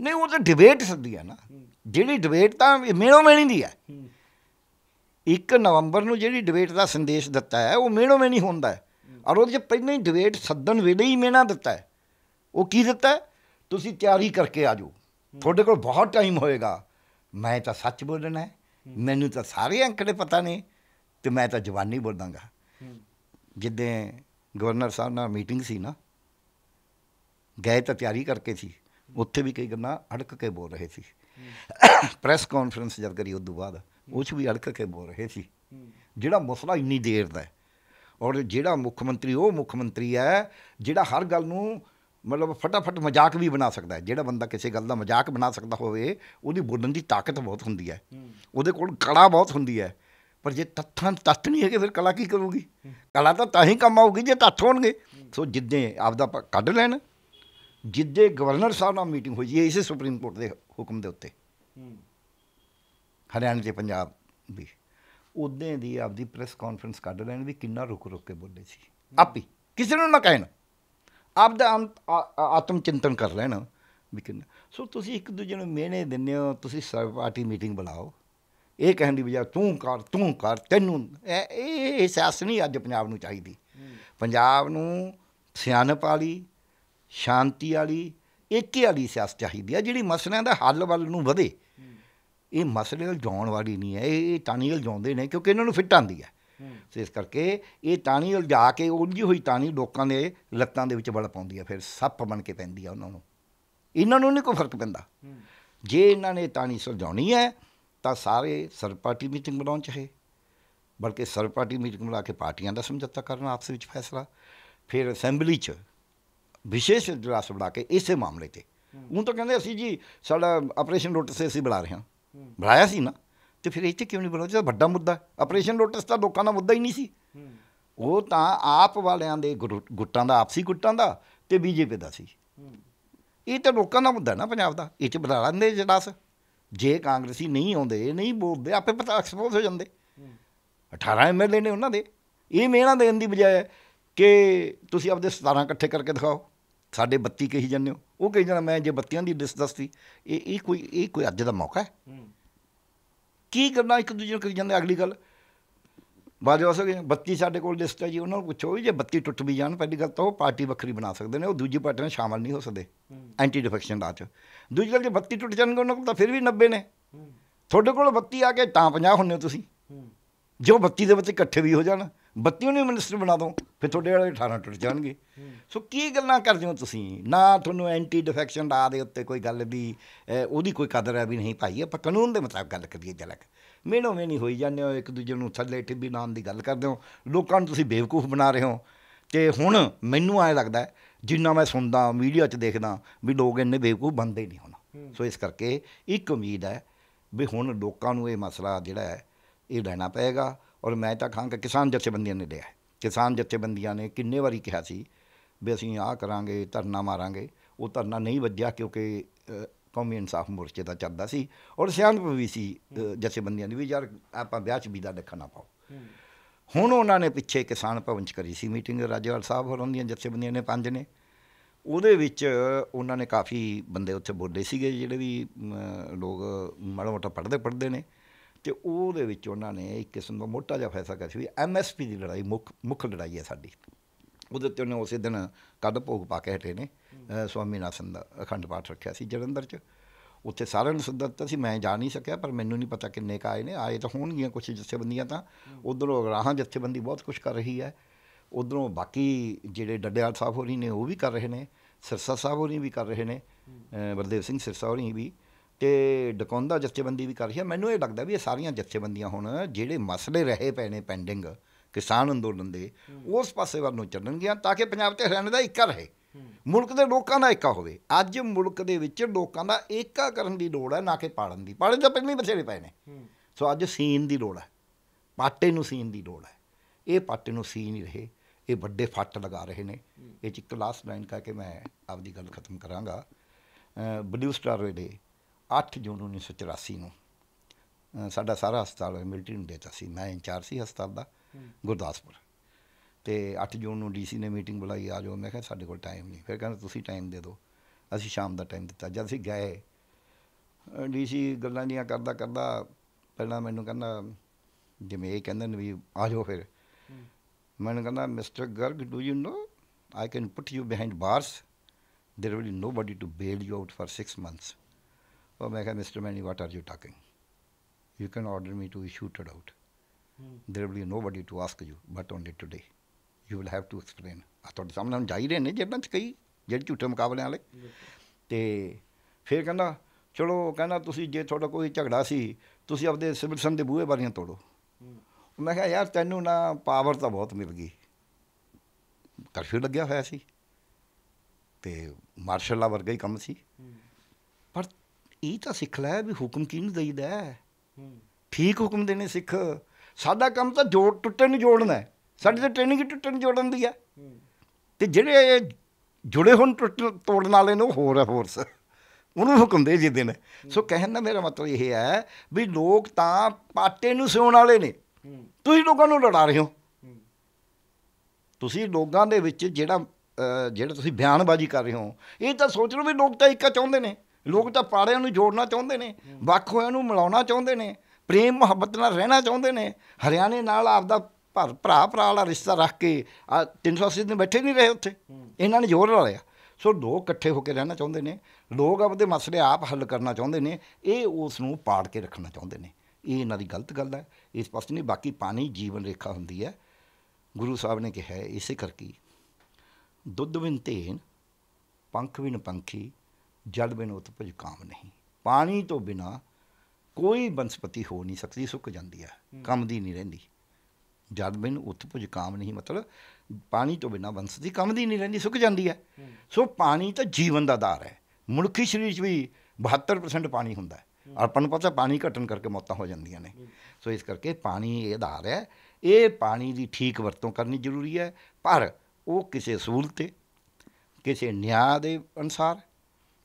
ਨਹੀਂ ਉਹ ਤਾਂ ਡਿਬੇਟ ਸੱਦੀ ਹੈ ਨਾ। ਜਿਹੜੀ ਡਿਬੇਟ ਤਾਂ ਮੇਣੋ ਮੇਣੀ ਦੀ ਹੈ। 1 ਨਵੰਬਰ ਨੂੰ ਜਿਹੜੀ ਡਿਬੇਟ ਦਾ ਸੰਦੇਸ਼ ਦਿੱਤਾ ਹੈ ਉਹ ਮੇਣੋ ਮੇਣੀ ਹੁੰਦਾ ਹੈ। ਔਰ ਉਹਦੇ 'ਚ ਪਹਿਲਾਂ ਹੀ ਡਿਬੇਟ ਸੱਦਣ ਵੇਲੇ ਹੀ ਮੇਣਾ ਦਿੱਤਾ ਹੈ। ਉਹ ਕੀ ਦਿੱਤਾ ਹੈ? ਤੁਸੀਂ ਤਿਆਰੀ ਕਰਕੇ ਆ ਜਾਓ। ਤੁਹਾਡੇ ਕੋਲ ਬਹੁਤ ਟਾਈਮ ਹੋਏਗਾ। ਮੈਂ ਤਾਂ ਸੱਚ ਬੋਲਣਾ ਹੈ। ਮੈਨੂੰ ਤਾਂ ਸਾਰੇ ਅੰਕੜੇ ਪਤਾ ਨੇ ਤੇ ਮੈਂ ਤਾਂ ਜਵਾਨੀ ਬੋਲਾਂਗਾ। ਜਿੱਦਾਂ ਗਵਰਨਰ ਸਾਹਿਬ ਨਾਲ ਮੀਟਿੰਗ ਸੀ ਨਾ ਗਏ ਤਾਂ ਤਿਆਰੀ ਕਰਕੇ ਸੀ। ਉੱਥੇ ਵੀ ਕਈ ਗੱਲਾਂ ਅੜਕ ਕੇ ਬੋਲ ਰਹੇ ਸੀ। ਪ੍ਰੈਸ ਕਾਨਫਰੰਸ ਜਦ ਕਰੀ ਉਦੋਂ ਬਾਅਦ ਉਹ 'ਚ ਵੀ ਅੜਕ ਕੇ ਬੋਲ ਰਹੇ ਸੀ। ਜਿਹੜਾ ਮਸਲਾ ਇੰਨੀ ਦੇਰ ਦਾ ਹੈ ਔਰ ਜਿਹੜਾ ਮੁੱਖ ਮੰਤਰੀ ਉਹ ਮੁੱਖ ਮੰਤਰੀ ਹੈ ਜਿਹੜਾ ਹਰ ਗੱਲ ਨੂੰ ਮਤਲਬ ਫਟਾਫਟ ਮਜ਼ਾਕ ਵੀ ਬਣਾ ਸਕਦਾ ਹੈ। ਜਿਹੜਾ ਬੰਦਾ ਕਿਸੇ ਗੱਲ ਦਾ ਮਜ਼ਾਕ ਬਣਾ ਸਕਦਾ ਹੋਵੇ ਉਹਦੀ ਬੋਲਣ ਦੀ ਤਾਕਤ ਬਹੁਤ ਹੁੰਦੀ ਹੈ। ਉਹਦੇ ਕੋਲ ਕਲਾ ਬਹੁਤ ਹੁੰਦੀ ਹੈ। ਪਰ ਜੇ ਤੱਥਾਂ ਤੱਤ ਨਹੀਂ ਹੈਗੇ ਫਿਰ ਕਲਾ ਕੀ ਕਰੂਗੀ? ਕਲਾ ਤਾਂ ਤਾਂ ਹੀ ਕੰਮ ਆਊਗੀ ਜੇ ਤੱਥ ਹੋਣਗੇ। ਸੋ ਜਿੱਦੇ ਆਪਦਾ ਕੱਢ ਲੈਣ ਜਿੱਦੇ ਗਵਰਨਰ ਸਾਹਿਬ ਨਾਲ ਮੀਟਿੰਗ ਹੋਈ ਜੀ ਇਸੇ ਸੁਪਰੀਮ ਕੋਰਟ ਦੇ ਹੁਕਮ ਦੇ ਉੱਤੇ। ਹਰਿਆਣਾ ਤੇ ਪੰਜਾਬ ਵੀ। ਉਦੋਂ ਦੀ ਆਪਦੀ ਪ੍ਰੈਸ ਕਾਨਫਰੰਸ ਕੱਢ ਲੈਣ ਵੀ ਕਿੰਨਾ ਰੁਕ ਰੁਕ ਕੇ ਬੋਲੇ ਸੀ। ਆਪੀ। ਕਿਸੇ ਨੂੰ ਨਾ ਕਹਿਣ। ਆਪਦਾ ਅੰਤ- ਆ- ਆਤਮ ਚਿੰਤਨ ਕਰ ਲੈਣ ਵੀ ਕਿੰਨਾ। ਸੋ ਤੁਸੀਂ ਇੱਕ ਦੂਜੇ ਨੂੰ ਮਿਹਣੇ ਦਿੰਦੇ ਹੋ, ਤੁਸੀਂ ਸਰਵ ਪਾਰਟੀ ਮੀਟਿੰਗ ਬੁਲਾਓ। ਇਹ ਕਹਿਣ ਦੀ ਬਜਾਏ ਤੂੰ ਕਰ ਤੂੰ ਕਰ, ਤੈਨੂੰ ਇਹ ਇਹ ਸਿਆਸਤ ਨਹੀਂ ਅੱਜ ਪੰਜਾਬ ਨੂੰ ਚਾਹੀਦੀ। ਪੰਜਾਬ ਨੂੰ ਸਿਆਣਪ ਵਾਲੀ, ਸ਼ਾਂਤੀ ਵਾਲੀ, ਏਕੇ ਵਾਲੀ ਸਿਆਸਤ ਚਾਹੀਦੀ ਹੈ ਜਿਹੜੀ ਮਸਲਿਆਂ ਦਾ ਹੱਲ ਵੱਲ ਨੂੰ ਵਧੇ। ਇਹ ਮਸਲੇ ਉਲਝਾਉਣ ਵਾਲੀ ਨਹੀਂ ਹੈ, ਇਹ ਇਹ ਟਾਣੀ ਉਲਝਾਉਂਦੇ ਨੇ, ਕਿਉਂਕਿ ਇਹਨਾਂ ਨੂੰ ਫਿੱਟ ਆਉਂਦੀ ਹੈ। ਸੋ ਇਸ ਕਰਕੇ ਇਹ ਟਾਣੀ ਉਲਝਾ ਕੇ ਉਲਝੀ ਹੋਈ ਟਾਣੀ ਲੋਕਾਂ ਦੇ ਲੱਤਾਂ ਦੇ ਵਿੱਚ ਵੜ ਪਾਉਂਦੀ ਹੈ ਫਿਰ ਸੱਪ ਬਣ ਕੇ ਪੈਂਦੀ ਹੈ ਉਹਨਾਂ ਨੂੰ। ਇਹਨਾਂ ਨੂੰ ਨਹੀਂ ਕੋਈ ਫ਼ਰਕ ਪੈਂਦਾ। ਜੇ ਇਹਨਾਂ ਨੇ ਟਾਣੀ ਸੁਲਝਾਉਣੀ ਹੈ ਤਾਂ ਸਾਰੇ ਸਰਬ ਪਾਰਟੀ ਮੀਟਿੰਗ ਬਣਾਉਣ ਚਾਹੇ। ਬਲਕਿ ਸਰਬ ਪਾਰਟੀ ਮੀਟਿੰਗ ਬੁਲਾ ਕੇ ਪਾਰਟੀਆਂ ਦਾ ਸਮਝੌਤਾ ਕਰਨਾ ਆਪਸ ਵਿੱਚ ਫੈਸਲਾ। ਫਿਰ ਅਸੈਂਬਲੀ 'ਚ ਵਿਸ਼ੇਸ਼ ਇਜਲਾਸ ਬੁਲਾ ਕੇ ਇਸੇ ਮਾਮਲੇ ਤੇ। ਉਹ ਤਾਂ ਕਹਿੰਦੇ ਅਸੀਂ ਜੀ ਸਾਡਾ ਆਪਰੇਸ਼ਨ ਲੋਟਸ ਅਸੀਂ ਬੁਲਾ ਰਹੇ ਹਾਂ। ਬੁਲਾਇਆ ਸੀ ਨਾ? ਤੇ ਫਿਰ ਇੱਥੇ ਕਿਉਂ ਨਹੀਂ ਜਿਹੜਾ ਵੱਡਾ ਮੁੱਦਾ ਆਪਰੇਸ਼ਨ ਲੋਟਸ ਤਾਂ ਲੋਕਾਂ ਦਾ ਮੁੱਦਾ ਹੀ ਨਹੀਂ ਸੀ। ਉਹ ਤਾਂ ਆਪ ਵਾਲਿਆਂ ਦੇ ਗੁੱਟਾਂ ਦਾ ਆਪਸੀ ਗੁੱਟਾਂ ਦਾ ਤੇ ਬੀਜੇਪੀ ਦਾ ਸੀ। ਇਹ ਤਾਂ ਲੋਕਾਂ ਦਾ ਮੁੱਦਾ ਨਾ ਪੰਜਾਬ ਦਾ। ਇਹ ਚ ਬੁਲਾ ਲੈਂਦੇ ਇਜਲਾਸ ਜੇ ਕਾਂਗਰਸੀ ਨਹੀਂ ਆਉਂਦੇ ਨਹੀਂ ਬੋਲਦੇ ਆਪੇ ਪਤਾ ਐਕਸਪੋਜ਼ ਹੋ ਜਾਂਦੇ। 18 ਐਮਐਲਏ ਨੇ ਉਹਨਾਂ ਦੇ। ਇਹ ਮਿਹਣਾ ਦੇਣ ਦੀ ਬਜਾਏ ਕਿ ਤੁਸੀਂ ਆਪਦੇ 17 ਇਕੱਠੇ ਕਰਕੇ ਦਿਖਾਓ। ਸਾਡੇ 32 ਕਹੀ ਜਾਂਦੇ ਹੋ। ਉਹ ਕਹੀ ਜਾਂਦਾ ਮੈਂ ਜੇ ਬੱਤੀਆਂ ਦੀ ਲਿਸਟ ਦੱਸਤੀ ਇਹ ਇਹ ਕੋਈ ਇਹ ਕੋਈ ਅੱਜ ਦਾ ਮੌਕਾ ਹੈ। ਕੀ ਕਰਨਾ ਇੱਕ ਦੂਜੇ ਨੂੰ ਕਰੀ ਜਾਂਦੇ? ਅਗਲੀ ਗੱਲ ਬਾਜਵਾ ਸਕੇ 32 ਸਾਡੇ ਕੋਲ ਲਿਸਟ ਹੈ ਜੀ ਉਹਨਾਂ ਨੂੰ ਪੁੱਛੋ ਵੀ ਜੇ 32 ਟੁੱਟ ਵੀ ਜਾਣ ਪਹਿਲੀ ਗੱਲ ਤਾਂ ਉਹ ਪਾਰਟੀ ਵੱਖਰੀ ਬਣਾ ਸਕਦੇ ਨੇ ਉਹ ਦੂਜੀ ਪਾਰਟੀ ਨਾਲ ਸ਼ਾਮਲ ਨਹੀਂ ਹੋ ਸਕਦੇ ਐਂਟੀ ਡਿਫੈਕਸ਼ਨ ਦਾ ਚ। ਦੂਜੀ ਗੱਲ ਜੇ 32 ਟੁੱਟ ਜਾਣਗੇ ਉਹਨਾਂ ਕੋਲ ਤਾਂ ਫਿਰ ਵੀ 90 ਨੇ। ਤੁਹਾਡੇ ਕੋਲ 32 ਆ ਕੇ ਤਾਂ 50 ਹੁੰਨੇ ਹੋ ਤੁਸੀਂ। ਜੋ 32 ਦੇ ਵਿੱਚ ਇਕੱਠੇ ਵੀ ਹੋ ਜਾਣ 32 ਨੂੰ ਮਿਨਿਸਟਰ ਬਣਾ ਦੋ ਫਿਰ ਤੁਹਾਡੇ ਵਾਲੇ 18 ਟੁੱਟ ਜਾਣਗੇ। ਸੋ ਕੀ ਗੱਲਾਂ ਕਰਦੇ ਹੋ ਤੁਸੀਂ? ਨਾ ਤੁਹਾਨੂੰ ਐਂਟੀ ਡਿਫੈਕਸ਼ਨ ਲਾ ਦੇ ਉੱਤੇ ਕੋਈ ਗੱਲ ਦੀ ਅਹ, ਉਹਦੀ ਕੋਈ ਕਦਰ ਹੈ ਵੀ ਨਹੀਂ ਭਾਈ ਆਪਾਂ ਕਾਨੂੰਨ ਦੇ ਮੁਤਾਬਕ ਗੱਲ ਕਰੀਏ ਜਲਕ। ਮੇਨੋ ਮੇਨੀ ਹੋਈ ਜਾਂਦੇ ਹੋ ਇੱਕ ਦੂਜੇ ਨੂੰ ਥੱਲੇ ਟਿੱਬੀ ਨਾਮ ਦੀ ਗੱਲ ਕਰਦੇ ਹੋ। ਲੋਕਾਂ ਨੂੰ ਤੁਸੀਂ ਬੇਵਕੂਫ ਬਣਾ ਰਹੇ ਹੋ। ਤੇ ਹੁਣ ਮੈਨੂੰ ਐ ਲੱਗਦਾ ਜਿੰਨਾ ਮੈਂ ਸੁਣਦਾ ਮੀਡੀਆ 'ਚ ਦੇਖਦਾ ਵੀ ਲੋਕ ਇੰਨੇ ਬੇਵਕੂਫ ਬਣਦੇ ਹੀ ਨਹੀਂ ਹੁਣ। ਸੋ ਇਸ ਕਰਕੇ ਇੱਕ ਉਮੀਦ ਹੈ ਵੀ ਹੁਣ ਲੋਕਾਂ ਨੂੰ ਇਹ ਮਸਲਾ ਜਿਹੜਾ ਹੈ ਇਹ ਲੈਣਾ ਪਏਗਾ। ਔਰ ਮੈਂ ਤਾਂ ਕਹਾਂਗਾ ਕਿਸਾਨ ਜਥੇਬੰਦੀਆਂ ਨੇ ਲਿਆ ਕਿਸਾਨ ਜਥੇਬੰਦੀਆਂ ਨੇ ਕਿੰਨੇ ਵਾਰੀ ਕਿਹਾ ਸੀ ਵੀ ਅਸੀਂ ਆਹ ਕਰਾਂਗੇ ਧਰਨਾ ਮਾਰਾਂਗੇ। ਉਹ ਧਰਨਾ ਨਹੀਂ ਵੱਜਿਆ ਕਿਉਂਕਿ ਕੌਮੀ ਇਨਸਾਫ ਮੋਰਚੇ ਦਾ ਚੱਲਦਾ ਸੀ ਔਰ ਸਿਆਣਪ ਵੀ ਸੀ ਜਥੇਬੰਦੀਆਂ ਦੀ ਵੀ ਯਾਰ ਆਪਾਂ ਵਿਆਹ 'ਚ ਵੀਜ਼ਾ ਦੇਖਣਾ ਪਾਓ। ਹੁਣ ਉਹਨਾਂ ਨੇ ਪਿੱਛੇ ਕਿਸਾਨ ਭਵਨ 'ਚ ਕਰੀ ਸੀ ਮੀਟਿੰਗ ਰਾਜੇਵਾਲ ਸਾਹਿਬ ਹੋਰਾਂ ਦੀਆਂ ਜਥੇਬੰਦੀਆਂ ਨੇ ਪੰਜ ਨੇ। ਉਹਦੇ ਵਿੱਚ ਉਹਨਾਂ ਨੇ ਕਾਫੀ ਬੰਦੇ ਉੱਥੇ ਬੋਲੇ ਸੀਗੇ ਜਿਹੜੇ ਵੀ ਲੋਕ ਮਾੜਾ ਮੋਟਾ ਪੜ੍ਹਦੇ ਪੜ੍ਹਦੇ ਨੇ। ਤੇ ਉਹਦੇ ਵਿੱਚ ਉਹਨਾਂ ਨੇ ਇੱਕ ਕਿਸਮ ਦਾ ਮੋਟਾ ਜਿਹਾ ਫੈਸਲਾ ਕਰਿਆ ਸੀ ਵੀ ਐਮਐਸਪੀ ਦੀ ਲੜਾਈ ਮੁੱਖ ਮੁੱਖ ਲੜਾਈ ਹੈ ਸਾਡੀ। ਉਹਦੇ ਉੱਤੇ ਉਹਨੇ ਉਸੇ ਦਿਨ ਕੱਦ ਭੋਗ ਪਾ ਕੇ ਹਟੇ ਨੇ ਅ, ਸਵਾਮੀ ਨਾਥਨ ਦਾ ਅਖੰਡ ਪਾਠ ਰੱਖਿਆ ਸੀ ਜਲੰਧਰ 'ਚ। ਉੱਥੇ ਸਾਰਿਆਂ ਨੂੰ ਸੱਦਾ ਦਿੱਤਾ ਸੀ ਮੈਂ ਜਾ ਨਹੀਂ ਸਕਿਆ ਪਰ ਮੈਨੂੰ ਨਹੀਂ ਪਤਾ ਕਿੰਨੇ ਕੁ ਆਏ ਨੇ। ਆਏ ਤਾਂ ਹੋਣਗੀਆਂ ਕੁਝ ਜਥੇਬੰਦੀਆਂ ਤਾਂ। ਉਧਰੋਂ ਰਾਹਾਂ ਜਥੇਬੰਦੀ ਬਹੁਤ ਕੁਝ ਕਰ ਰਹੀ ਹੈ। ਉਧਰੋਂ ਬਾਕੀ ਜਿਹੜੇ ਡੱਡੇਵਾਲ ਸਾਹਿਬ ਹੋਰੀ ਨੇ ਉਹ ਵੀ ਕਰ ਰਹੇ ਨੇ ਸਿਰਸਾ ਸਾਹਿਬ ਹੋਰੀ ਵੀ ਕਰ ਰਹੇ ਨੇ ਬਲਦੇਵ ਸਿੰਘ ਸਿਰਸਾ ਹੋਰੀ ਵੀ। ਤੇ ਡਕੌਂਦਾ ਜਥੇਬੰਦੀ ਵੀ ਕਰ ਰਹੀ ਹੈ। ਮੈਨੂੰ ਇਹ ਲੱਗਦਾ ਵੀ ਇਹ ਸਾਰੀਆਂ ਜਥੇਬੰਦੀਆਂ ਹੁਣ ਜਿਹੜੇ ਮਸਲੇ ਰਹੇ ਪਏ ਨੇ ਪੈਂਡਿੰਗ ਕਿਸਾਨ ਅੰਦੋਲਨ ਦੇ ਉਸ ਪਾਸੇ ਵੱਲ ਨੂੰ ਚੱਲਣਗੀਆਂ ਤਾਂ ਕਿ ਪੰਜਾਬ ਤੇ ਹਰਿਆਣੇ ਦਾ ਇੱਕਾ ਰਹੇ। ਮੁਲਕ ਦੇ ਲੋਕਾਂ ਦਾ ਏਕਾ ਹੋਵੇ। ਅੱਜ ਮੁਲਕ ਦੇ ਵਿੱਚ ਲੋਕਾਂ ਦਾ ਏਕਾ ਕਰਨ ਦੀ ਲੋੜ ਹੈ ਨਾ ਕਿ ਪਾੜਨ ਦੀ। ਪਾੜਨ ਤਾਂ ਪਹਿਲਾਂ ਹੀ ਬਥੇਰੇ ਪਏ ਨੇ। ਸੋ ਅੱਜ ਸੀਨ ਦੀ ਲੋੜ ਹੈ। ਪਾਟੇ ਨੂੰ ਸੀਨ ਦੀ ਲੋੜ ਹੈ। ਇਹ ਪਾਟੇ ਨੂੰ ਸੀ ਨਹੀਂ ਰਹੇ। ਇਹ ਵੱਡੇ ਫੱਟ ਲਗਾ ਰਹੇ ਨੇ। ਇਹ ਚ ਇੱਕ ਲਾਸਟ ਲਾਈਨ ਕਹਿ ਕੇ ਮੈਂ ਆਪਦੀ ਗੱਲ ਖਤਮ ਕਰਾਂਗਾ। ਬਲੂ ਸਟਾਰ ਵੇਲੇ 8 ਜੂਨ 1984 ਨੂੰ ਸਾਡਾ ਸਾਰਾ ਹਸਪਤਾਲ ਮਿਲਟਰੀ ਨੂੰ ਦੇਤਾ ਸੀ। ਮੈਂ ਇੰਚਾਰਜ ਸੀ ਹਸਪਤਾਲ ਦਾ ਗੁਰਦਾਸਪੁਰ। ਤੇ 8 ਜੂਨ ਨੂੰ ਡੀਸੀ ਨੇ ਮੀਟਿੰਗ ਬੁਲਾਈ ਆ ਜਾਓ। ਮੈਂ ਕਿਹਾ ਸਾਡੇ ਕੋਲ ਟਾਈਮ ਨਹੀਂ। ਫਿਰ ਕਹਿੰਦਾ ਤੁਸੀਂ ਟਾਈਮ ਦੇ ਦਿਓ। ਅਸੀਂ ਸ਼ਾਮ ਦਾ ਟਾਈਮ ਦਿੱਤਾ। ਜਦ ਅਸੀਂ ਗਏ ਡੀਸੀ ਗੱਲਾਂ ਜੀਆਂ ਕਰਦਾ ਕਰਦਾ ਪਹਿਲਾਂ ਮੈਨੂੰ ਕਹਿੰਦਾ ਜਿਵੇਂ ਇਹ ਕਹਿੰਦੇ ਨੇ ਵੀ ਆ ਜਾਓ ਫਿਰ। ਮੈਨੂੰ ਕਹਿੰਦਾ mister Garg do you know I can put you behind bars there will be nobody to bail you out for six months. Oh, ਮੈਂ ਕਿਹਾ mister many what are you talking you can order me to issue it out there will be nobody to ask you but only today. You will have to explain. ਆ ਤੁਹਾਡੇ ਸਾਹਮਣੇ ਹੁਣ ਜਾ ਹੀ ਰਹੇ ਨੇ ਜਿਹਨਾਂ ਚ ਕਈ ਜਿਹੜੇ ਝੂਠੇ ਮੁਕਾਬਲਿਆਂ ਵਾਲੇ ਤੇ ਫਿਰ ਕਹਿੰਦਾ ਚਲੋ ਕਹਿੰਦਾ ਤੁਸੀਂ ਜੇ ਤੁਹਾਡਾ ਕੋਈ ਝਗੜਾ ਸੀ ਤੁਸੀਂ ਆਪਦੇ ਸਿਵਲ ਸਨ ਦੇ ਬੂਹੇ ਬਾਰੀਆਂ ਤੋੜੋ. ਮੈਂ ਕਿਹਾ ਯਾਰ ਤੈਨੂੰ ਨਾ ਪਾਵਰ ਤਾਂ ਬਹੁਤ ਮਿਲ ਗਈ। ਕਰਫਿਊ ਲੱਗਿਆ ਹੋਇਆ ਸੀ। ਤੇ ਮਾਰਸ਼ਲ ਲਾ ਵਰਗਾ ਹੀ ਕੰਮ ਸੀ। ਪਰ ਇਹ ਤਾਂ ਸਿੱਖ ਲੈ ਵੀ ਹੁਕਮ ਕਿਹਨੂੰ ਦਈਦਾ ਹੈ? ਠੀਕ ਹੁਕਮ ਦੇਣੇ ਸਿੱਖ। ਸਾਡਾ ਕੰਮ ਤਾਂ ਜੋੜ ਟੁੱਟੇ ਨੂੰ ਜੋੜਨਾ ਹੈ। ਸਾਡੀ ਤਾਂ ਟ੍ਰੇਨਿੰਗ ਹੀ ਟੁੱਟੇ ਨੂੰ ਜੋੜਨ ਦੀ ਹੈ। ਤੇ ਜਿਹੜੇ ਜੁੜੇ ਹੁਣ ਟੁੱਟ ਤੋੜਨ ਵਾਲੇ ਨੇ ਉਹ ਹੋਰ ਹੈ ਫੋਰਸ ਉਹਨੂੰ ਹੁਕਮ ਦੇ ਜਿੱਦੇ ਨੇ ਸੋ ਕਹਿਣ ਦਾ ਮੇਰਾ ਮਤਲਬ ਇਹ ਹੈ ਵੀ ਲੋਕ ਤਾਂ ਪਾਟੇ ਨੂੰ ਸਿਉਣ ਵਾਲੇ ਨੇ। ਤੁਸੀਂ ਲੋਕਾਂ ਨੂੰ ਲੜਾ ਰਹੇ ਹੋ। ਤੁਸੀਂ ਲੋਕਾਂ ਦੇ ਵਿੱਚ ਜਿਹੜਾ ਜਿਹੜਾ ਤੁਸੀਂ ਬਿਆਨਬਾਜ਼ੀ ਕਰ ਰਹੇ ਹੋ ਇਹ ਤਾਂ ਸੋਚ ਲਓ ਵੀ ਲੋਕ ਤਾਂ ਇੱਕਾ ਚਾਹੁੰਦੇ ਨੇ। ਲੋਕ ਤਾਂ ਪਾੜਿਆਂ ਨੂੰ ਜੋੜਨਾ ਚਾਹੁੰਦੇ ਨੇ ਵੱਖ ਹੋਇਆਂ ਨੂੰ ਮਿਲਾਉਣਾ ਚਾਹੁੰਦੇ ਨੇ, ਪ੍ਰੇਮ ਮੁਹੱਬਤ ਨਾਲ ਰਹਿਣਾ ਚਾਹੁੰਦੇ ਨੇ, ਹਰਿਆਣੇ ਨਾਲ ਆਪਦਾ ਭਰ, ਭਰਾ ਭਰਾ ਵਾਲਾ ਰਿਸ਼ਤਾ ਰੱਖ ਕੇ, ਆ 380 ਦਿਨ ਬੈਠੇ ਨਹੀਂ ਰਹੇ ਉੱਥੇ, ਇਹਨਾਂ ਨੇ ਜ਼ੋਰ ਲਾ ਲਿਆ। ਸੋ ਲੋਕ ਇਕੱਠੇ ਹੋ ਕੇ ਰਹਿਣਾ ਚਾਹੁੰਦੇ ਨੇ, ਲੋਕ ਆਪਦੇ ਮਸਲੇ ਆਪ ਹੱਲ ਕਰਨਾ ਚਾਹੁੰਦੇ ਨੇ, ਇਹ ਉਸ ਨੂੰ ਪਾੜ ਕੇ ਰੱਖਣਾ ਚਾਹੁੰਦੇ ਨੇ। ਇਹ ਇਹਨਾਂ ਦੀ ਗਲਤ ਗੱਲ ਹੈ ਇਸ ਪਾਸੇ ਨਹੀਂ, ਬਾਕੀ ਪਾਣੀ ਜੀਵਨ ਰੇਖਾ ਹੁੰਦੀ ਹੈ। ਗੁਰੂ ਸਾਹਿਬ ਨੇ ਕਿਹਾ ਇਸੇ ਕਰਕੇ, ਦੁੱਧ ਬਿਨ ਧੇਨ, ਪੰਖ ਵਿਨ ਪੰਖੀ ਜਲ ਬਿਨ ਉਤਪਜ ਕਾਮ ਨਹੀਂ। ਪਾਣੀ ਤੋਂ ਬਿਨਾ ਕੋਈ ਬਨਸਪਤੀ ਹੋ ਨਹੀਂ ਸਕਦੀ ਸੁੱਕ ਜਾਂਦੀ ਹੈ ਕੰਮ ਦੀ ਨਹੀਂ ਰਹਿੰਦੀ। ਜਲ ਬਿਨ ਉਤਪਜ ਕਾਮ ਨਹੀਂ ਮਤਲਬ ਪਾਣੀ ਤੋਂ ਬਿਨਾ ਬਨਸਪਤੀ ਕੰਮ ਦੀ ਨਹੀਂ ਰਹਿੰਦੀ ਸੁੱਕ ਜਾਂਦੀ ਹੈ। ਸੋ ਪਾਣੀ ਤਾਂ ਜੀਵਨ ਦਾ ਆਧਾਰ ਹੈ। ਮਨੁੱਖੀ ਸਰੀਰ 'ਚ ਵੀ 72% ਪਾਣੀ ਹੁੰਦਾ ਹੈ। ਆਪਾਂ ਨੂੰ ਪਤਾ ਪਾਣੀ ਘਟਣ ਕਰਕੇ ਮੌਤਾਂ ਹੋ ਜਾਂਦੀਆਂ ਨੇ। ਸੋ ਇਸ ਕਰਕੇ ਪਾਣੀ ਇਹ ਆਧਾਰ ਹੈ। ਇਹ ਪਾਣੀ ਦੀ ਠੀਕ ਵਰਤੋਂ ਕਰਨੀ ਜ਼ਰੂਰੀ ਹੈ। ਪਰ ਉਹ ਕਿਸੇ ਅਸੂਲ ਤੇ ਕਿਸੇ ਨਿਆਂ ਦੇ ਅਨੁਸਾਰ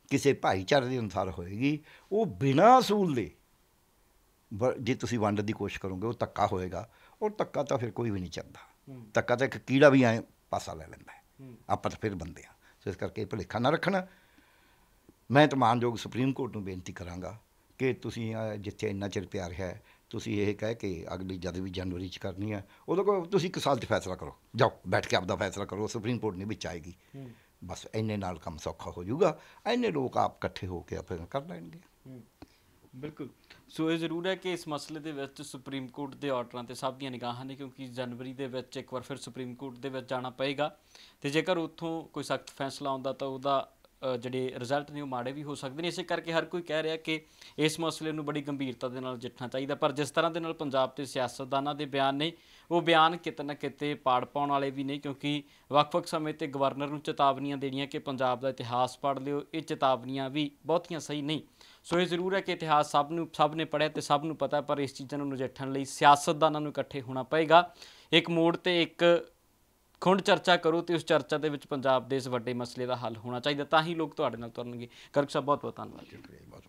ਕਿਸੇ ਭਾਈਚਾਰੇ ਦੇ ਅਨੁਸਾਰ ਹੋਏਗੀ ਉਹ ਬਿਨਾਂ ਅਸੂਲ ਦੇ ਜੇ ਤੁਸੀਂ ਵੰਡ ਦੀ ਕੋਸ਼ਿਸ਼ ਕਰੋਗੇ ਉਹ ਧੱਕਾ ਹੋਏਗਾ ਔਰ ਧੱਕਾ ਤਾਂ ਫਿਰ ਕੋਈ ਵੀ ਨਹੀਂ ਚੱਲਦਾ। ਧੱਕਾ ਤਾਂ ਇੱਕ ਕੀੜਾ ਵੀ ਐ ਪਾਸਾ ਲੈ ਲੈਂਦਾ ਆਪਾਂ ਤਾਂ ਫਿਰ ਬੰਦੇ ਆ ਸੋ ਇਸ ਕਰਕੇ ਭੁਲੇਖਾ ਨਾ ਰੱਖਣਾ। ਮੈਂ ਤਾਂ ਮਾਨਯੋਗ ਸੁਪਰੀਮ ਕੋਰਟ ਨੂੰ ਬੇਨਤੀ ਕਰਾਂਗਾ ਕਿ ਤੁਸੀਂ ਜਿੱਥੇ ਇੰਨਾ ਚਿਰ ਪਿਆਰ ਹੈ ਤੁਸੀਂ ਇਹ ਕਹਿ ਕੇ ਅਗਲੀ ਜਦ ਵੀ ਜਨਵਰੀ ਚ ਕਰਨੀ ਹੈ ਉਦੋਂ ਕੋ ਤੁਸੀਂ ਇੱਕ ਸਾਲ 'ਚ ਫੈਸਲਾ ਕਰੋ। ਜਾਓ ਬੈਠ ਕੇ ਆਪਦਾ ਫੈਸਲਾ ਕਰੋ ਸੁਪਰੀਮ ਕੋਰਟ ਨਹੀਂ ਵਿੱਚ ਆਏਗੀ। ਬਸ ਇੰਨੇ ਨਾਲ ਕੰਮ ਸੌਖਾ ਹੋ ਜਾਊਗਾ, ਇੰਨੇ ਲੋਕ ਆਪ ਇਕੱਠੇ ਹੋ ਕੇ ਆਪੇ ਕਰ ਲੈਣਗੇ। ਬਿਲਕੁਲ। ਸੋ ਇਹ ਜ਼ਰੂਰ ਹੈ ਕਿ ਇਸ ਮਸਲੇ ਦੇ ਵਿੱਚ ਸੁਪਰੀਮ ਕੋਰਟ ਦੇ ਆਰਡਰਾਂ ਤੇ ਸਭ ਦੀਆਂ ਨਿਗਾਹਾਂ ਨੇ, ਕਿਉਂਕਿ ਜਨਵਰੀ ਦੇ ਵਿੱਚ ਇੱਕ ਵਾਰ ਫਿਰ ਸੁਪਰੀਮ ਕੋਰਟ ਦੇ ਵਿੱਚ ਜਾਣਾ ਪਏਗਾ। ਤੇ ਜੇਕਰ ਉੱਥੋਂ ਕੋਈ ਸਖਤ ਫੈਸਲਾ ਆਉਂਦਾ ਤਾਂ ਉਹਦਾ ਜਿਹੜੇ ਰਿਜ਼ਲਟ ਨੇ ਉਹ ਮਾੜੇ ਵੀ ਹੋ ਸਕਦੇ ਨੇ। ਇਸੇ ਕਰਕੇ ਹਰ ਕੋਈ ਕਹਿ ਰਿਹਾ ਕਿ ਇਸ ਮਸਲੇ ਨੂੰ ਬੜੀ ਗੰਭੀਰਤਾ ਦੇ ਨਾਲ ਜਿੱਠਣਾ ਚਾਹੀਦਾ। ਪਰ ਜਿਸ ਤਰ੍ਹਾਂ ਦੇ ਨਾਲ ਪੰਜਾਬ ਦੇ ਸਿਆਸਤਦਾਨਾਂ ਦੇ ਬਿਆਨ ਨੇ ਉਹ ਬਿਆਨ ਕਿਤੇ ਨਾ ਕਿਤੇ ਪਾੜ ਪਾਉਣ ਵਾਲੇ ਵੀ ਨੇ, ਕਿਉਂਕਿ ਵੱਖ-ਵੱਖ ਸਮੇਂ ਤੇ ਗਵਰਨਰ ਨੂੰ ਚੇਤਾਵਨੀਆਂ ਦੇਣੀਆਂ ਕਿ ਪੰਜਾਬ ਦਾ ਇਤਿਹਾਸ ਪੜ੍ਹ ਲਿਓ, ਇਹ ਚੇਤਾਵਨੀਆਂ ਵੀ ਬਹੁਤੀਆਂ ਸਹੀ ਨਹੀਂ। ਸੋ ਇਹ ਜ਼ਰੂਰ ਹੈ ਕਿ ਇਤਿਹਾਸ ਸਭ ਨੂੰ, ਸਭ ਨੇ ਪੜ੍ਹਿਆ ਤੇ ਸਭ ਨੂੰ ਪਤਾ, ਪਰ ਇਸ ਚੀਜ਼ਾਂ ਨੂੰ ਨਜਿੱਠਣ ਲਈ ਸਿਆਸਤਦਾਨਾਂ ਨੂੰ ਇਕੱਠੇ ਹੋਣਾ ਪਏਗਾ। ਇੱਕ ਮੋੜ ਤੇ ਇੱਕ ਖੁੰਡ ਚਰਚਾ ਕਰੋ ਤੇ ਉਸ ਚਰਚਾ ਦੇ ਵਿੱਚ ਪੰਜਾਬ ਦੇ ਇਸ ਵੱਡੇ ਮਸਲੇ ਦਾ ਹੱਲ ਹੋਣਾ ਚਾਹੀਦਾ, ਤਾਂ ਹੀ ਲੋਕ ਤੁਹਾਡੇ ਨਾਲ ਤੁਰਨਗੇ। ਕਰਕ ਸਾਹਿਬ ਬਹੁਤ ਬਹੁਤ ਧੰਨਵਾਦ ਬਹੁਤ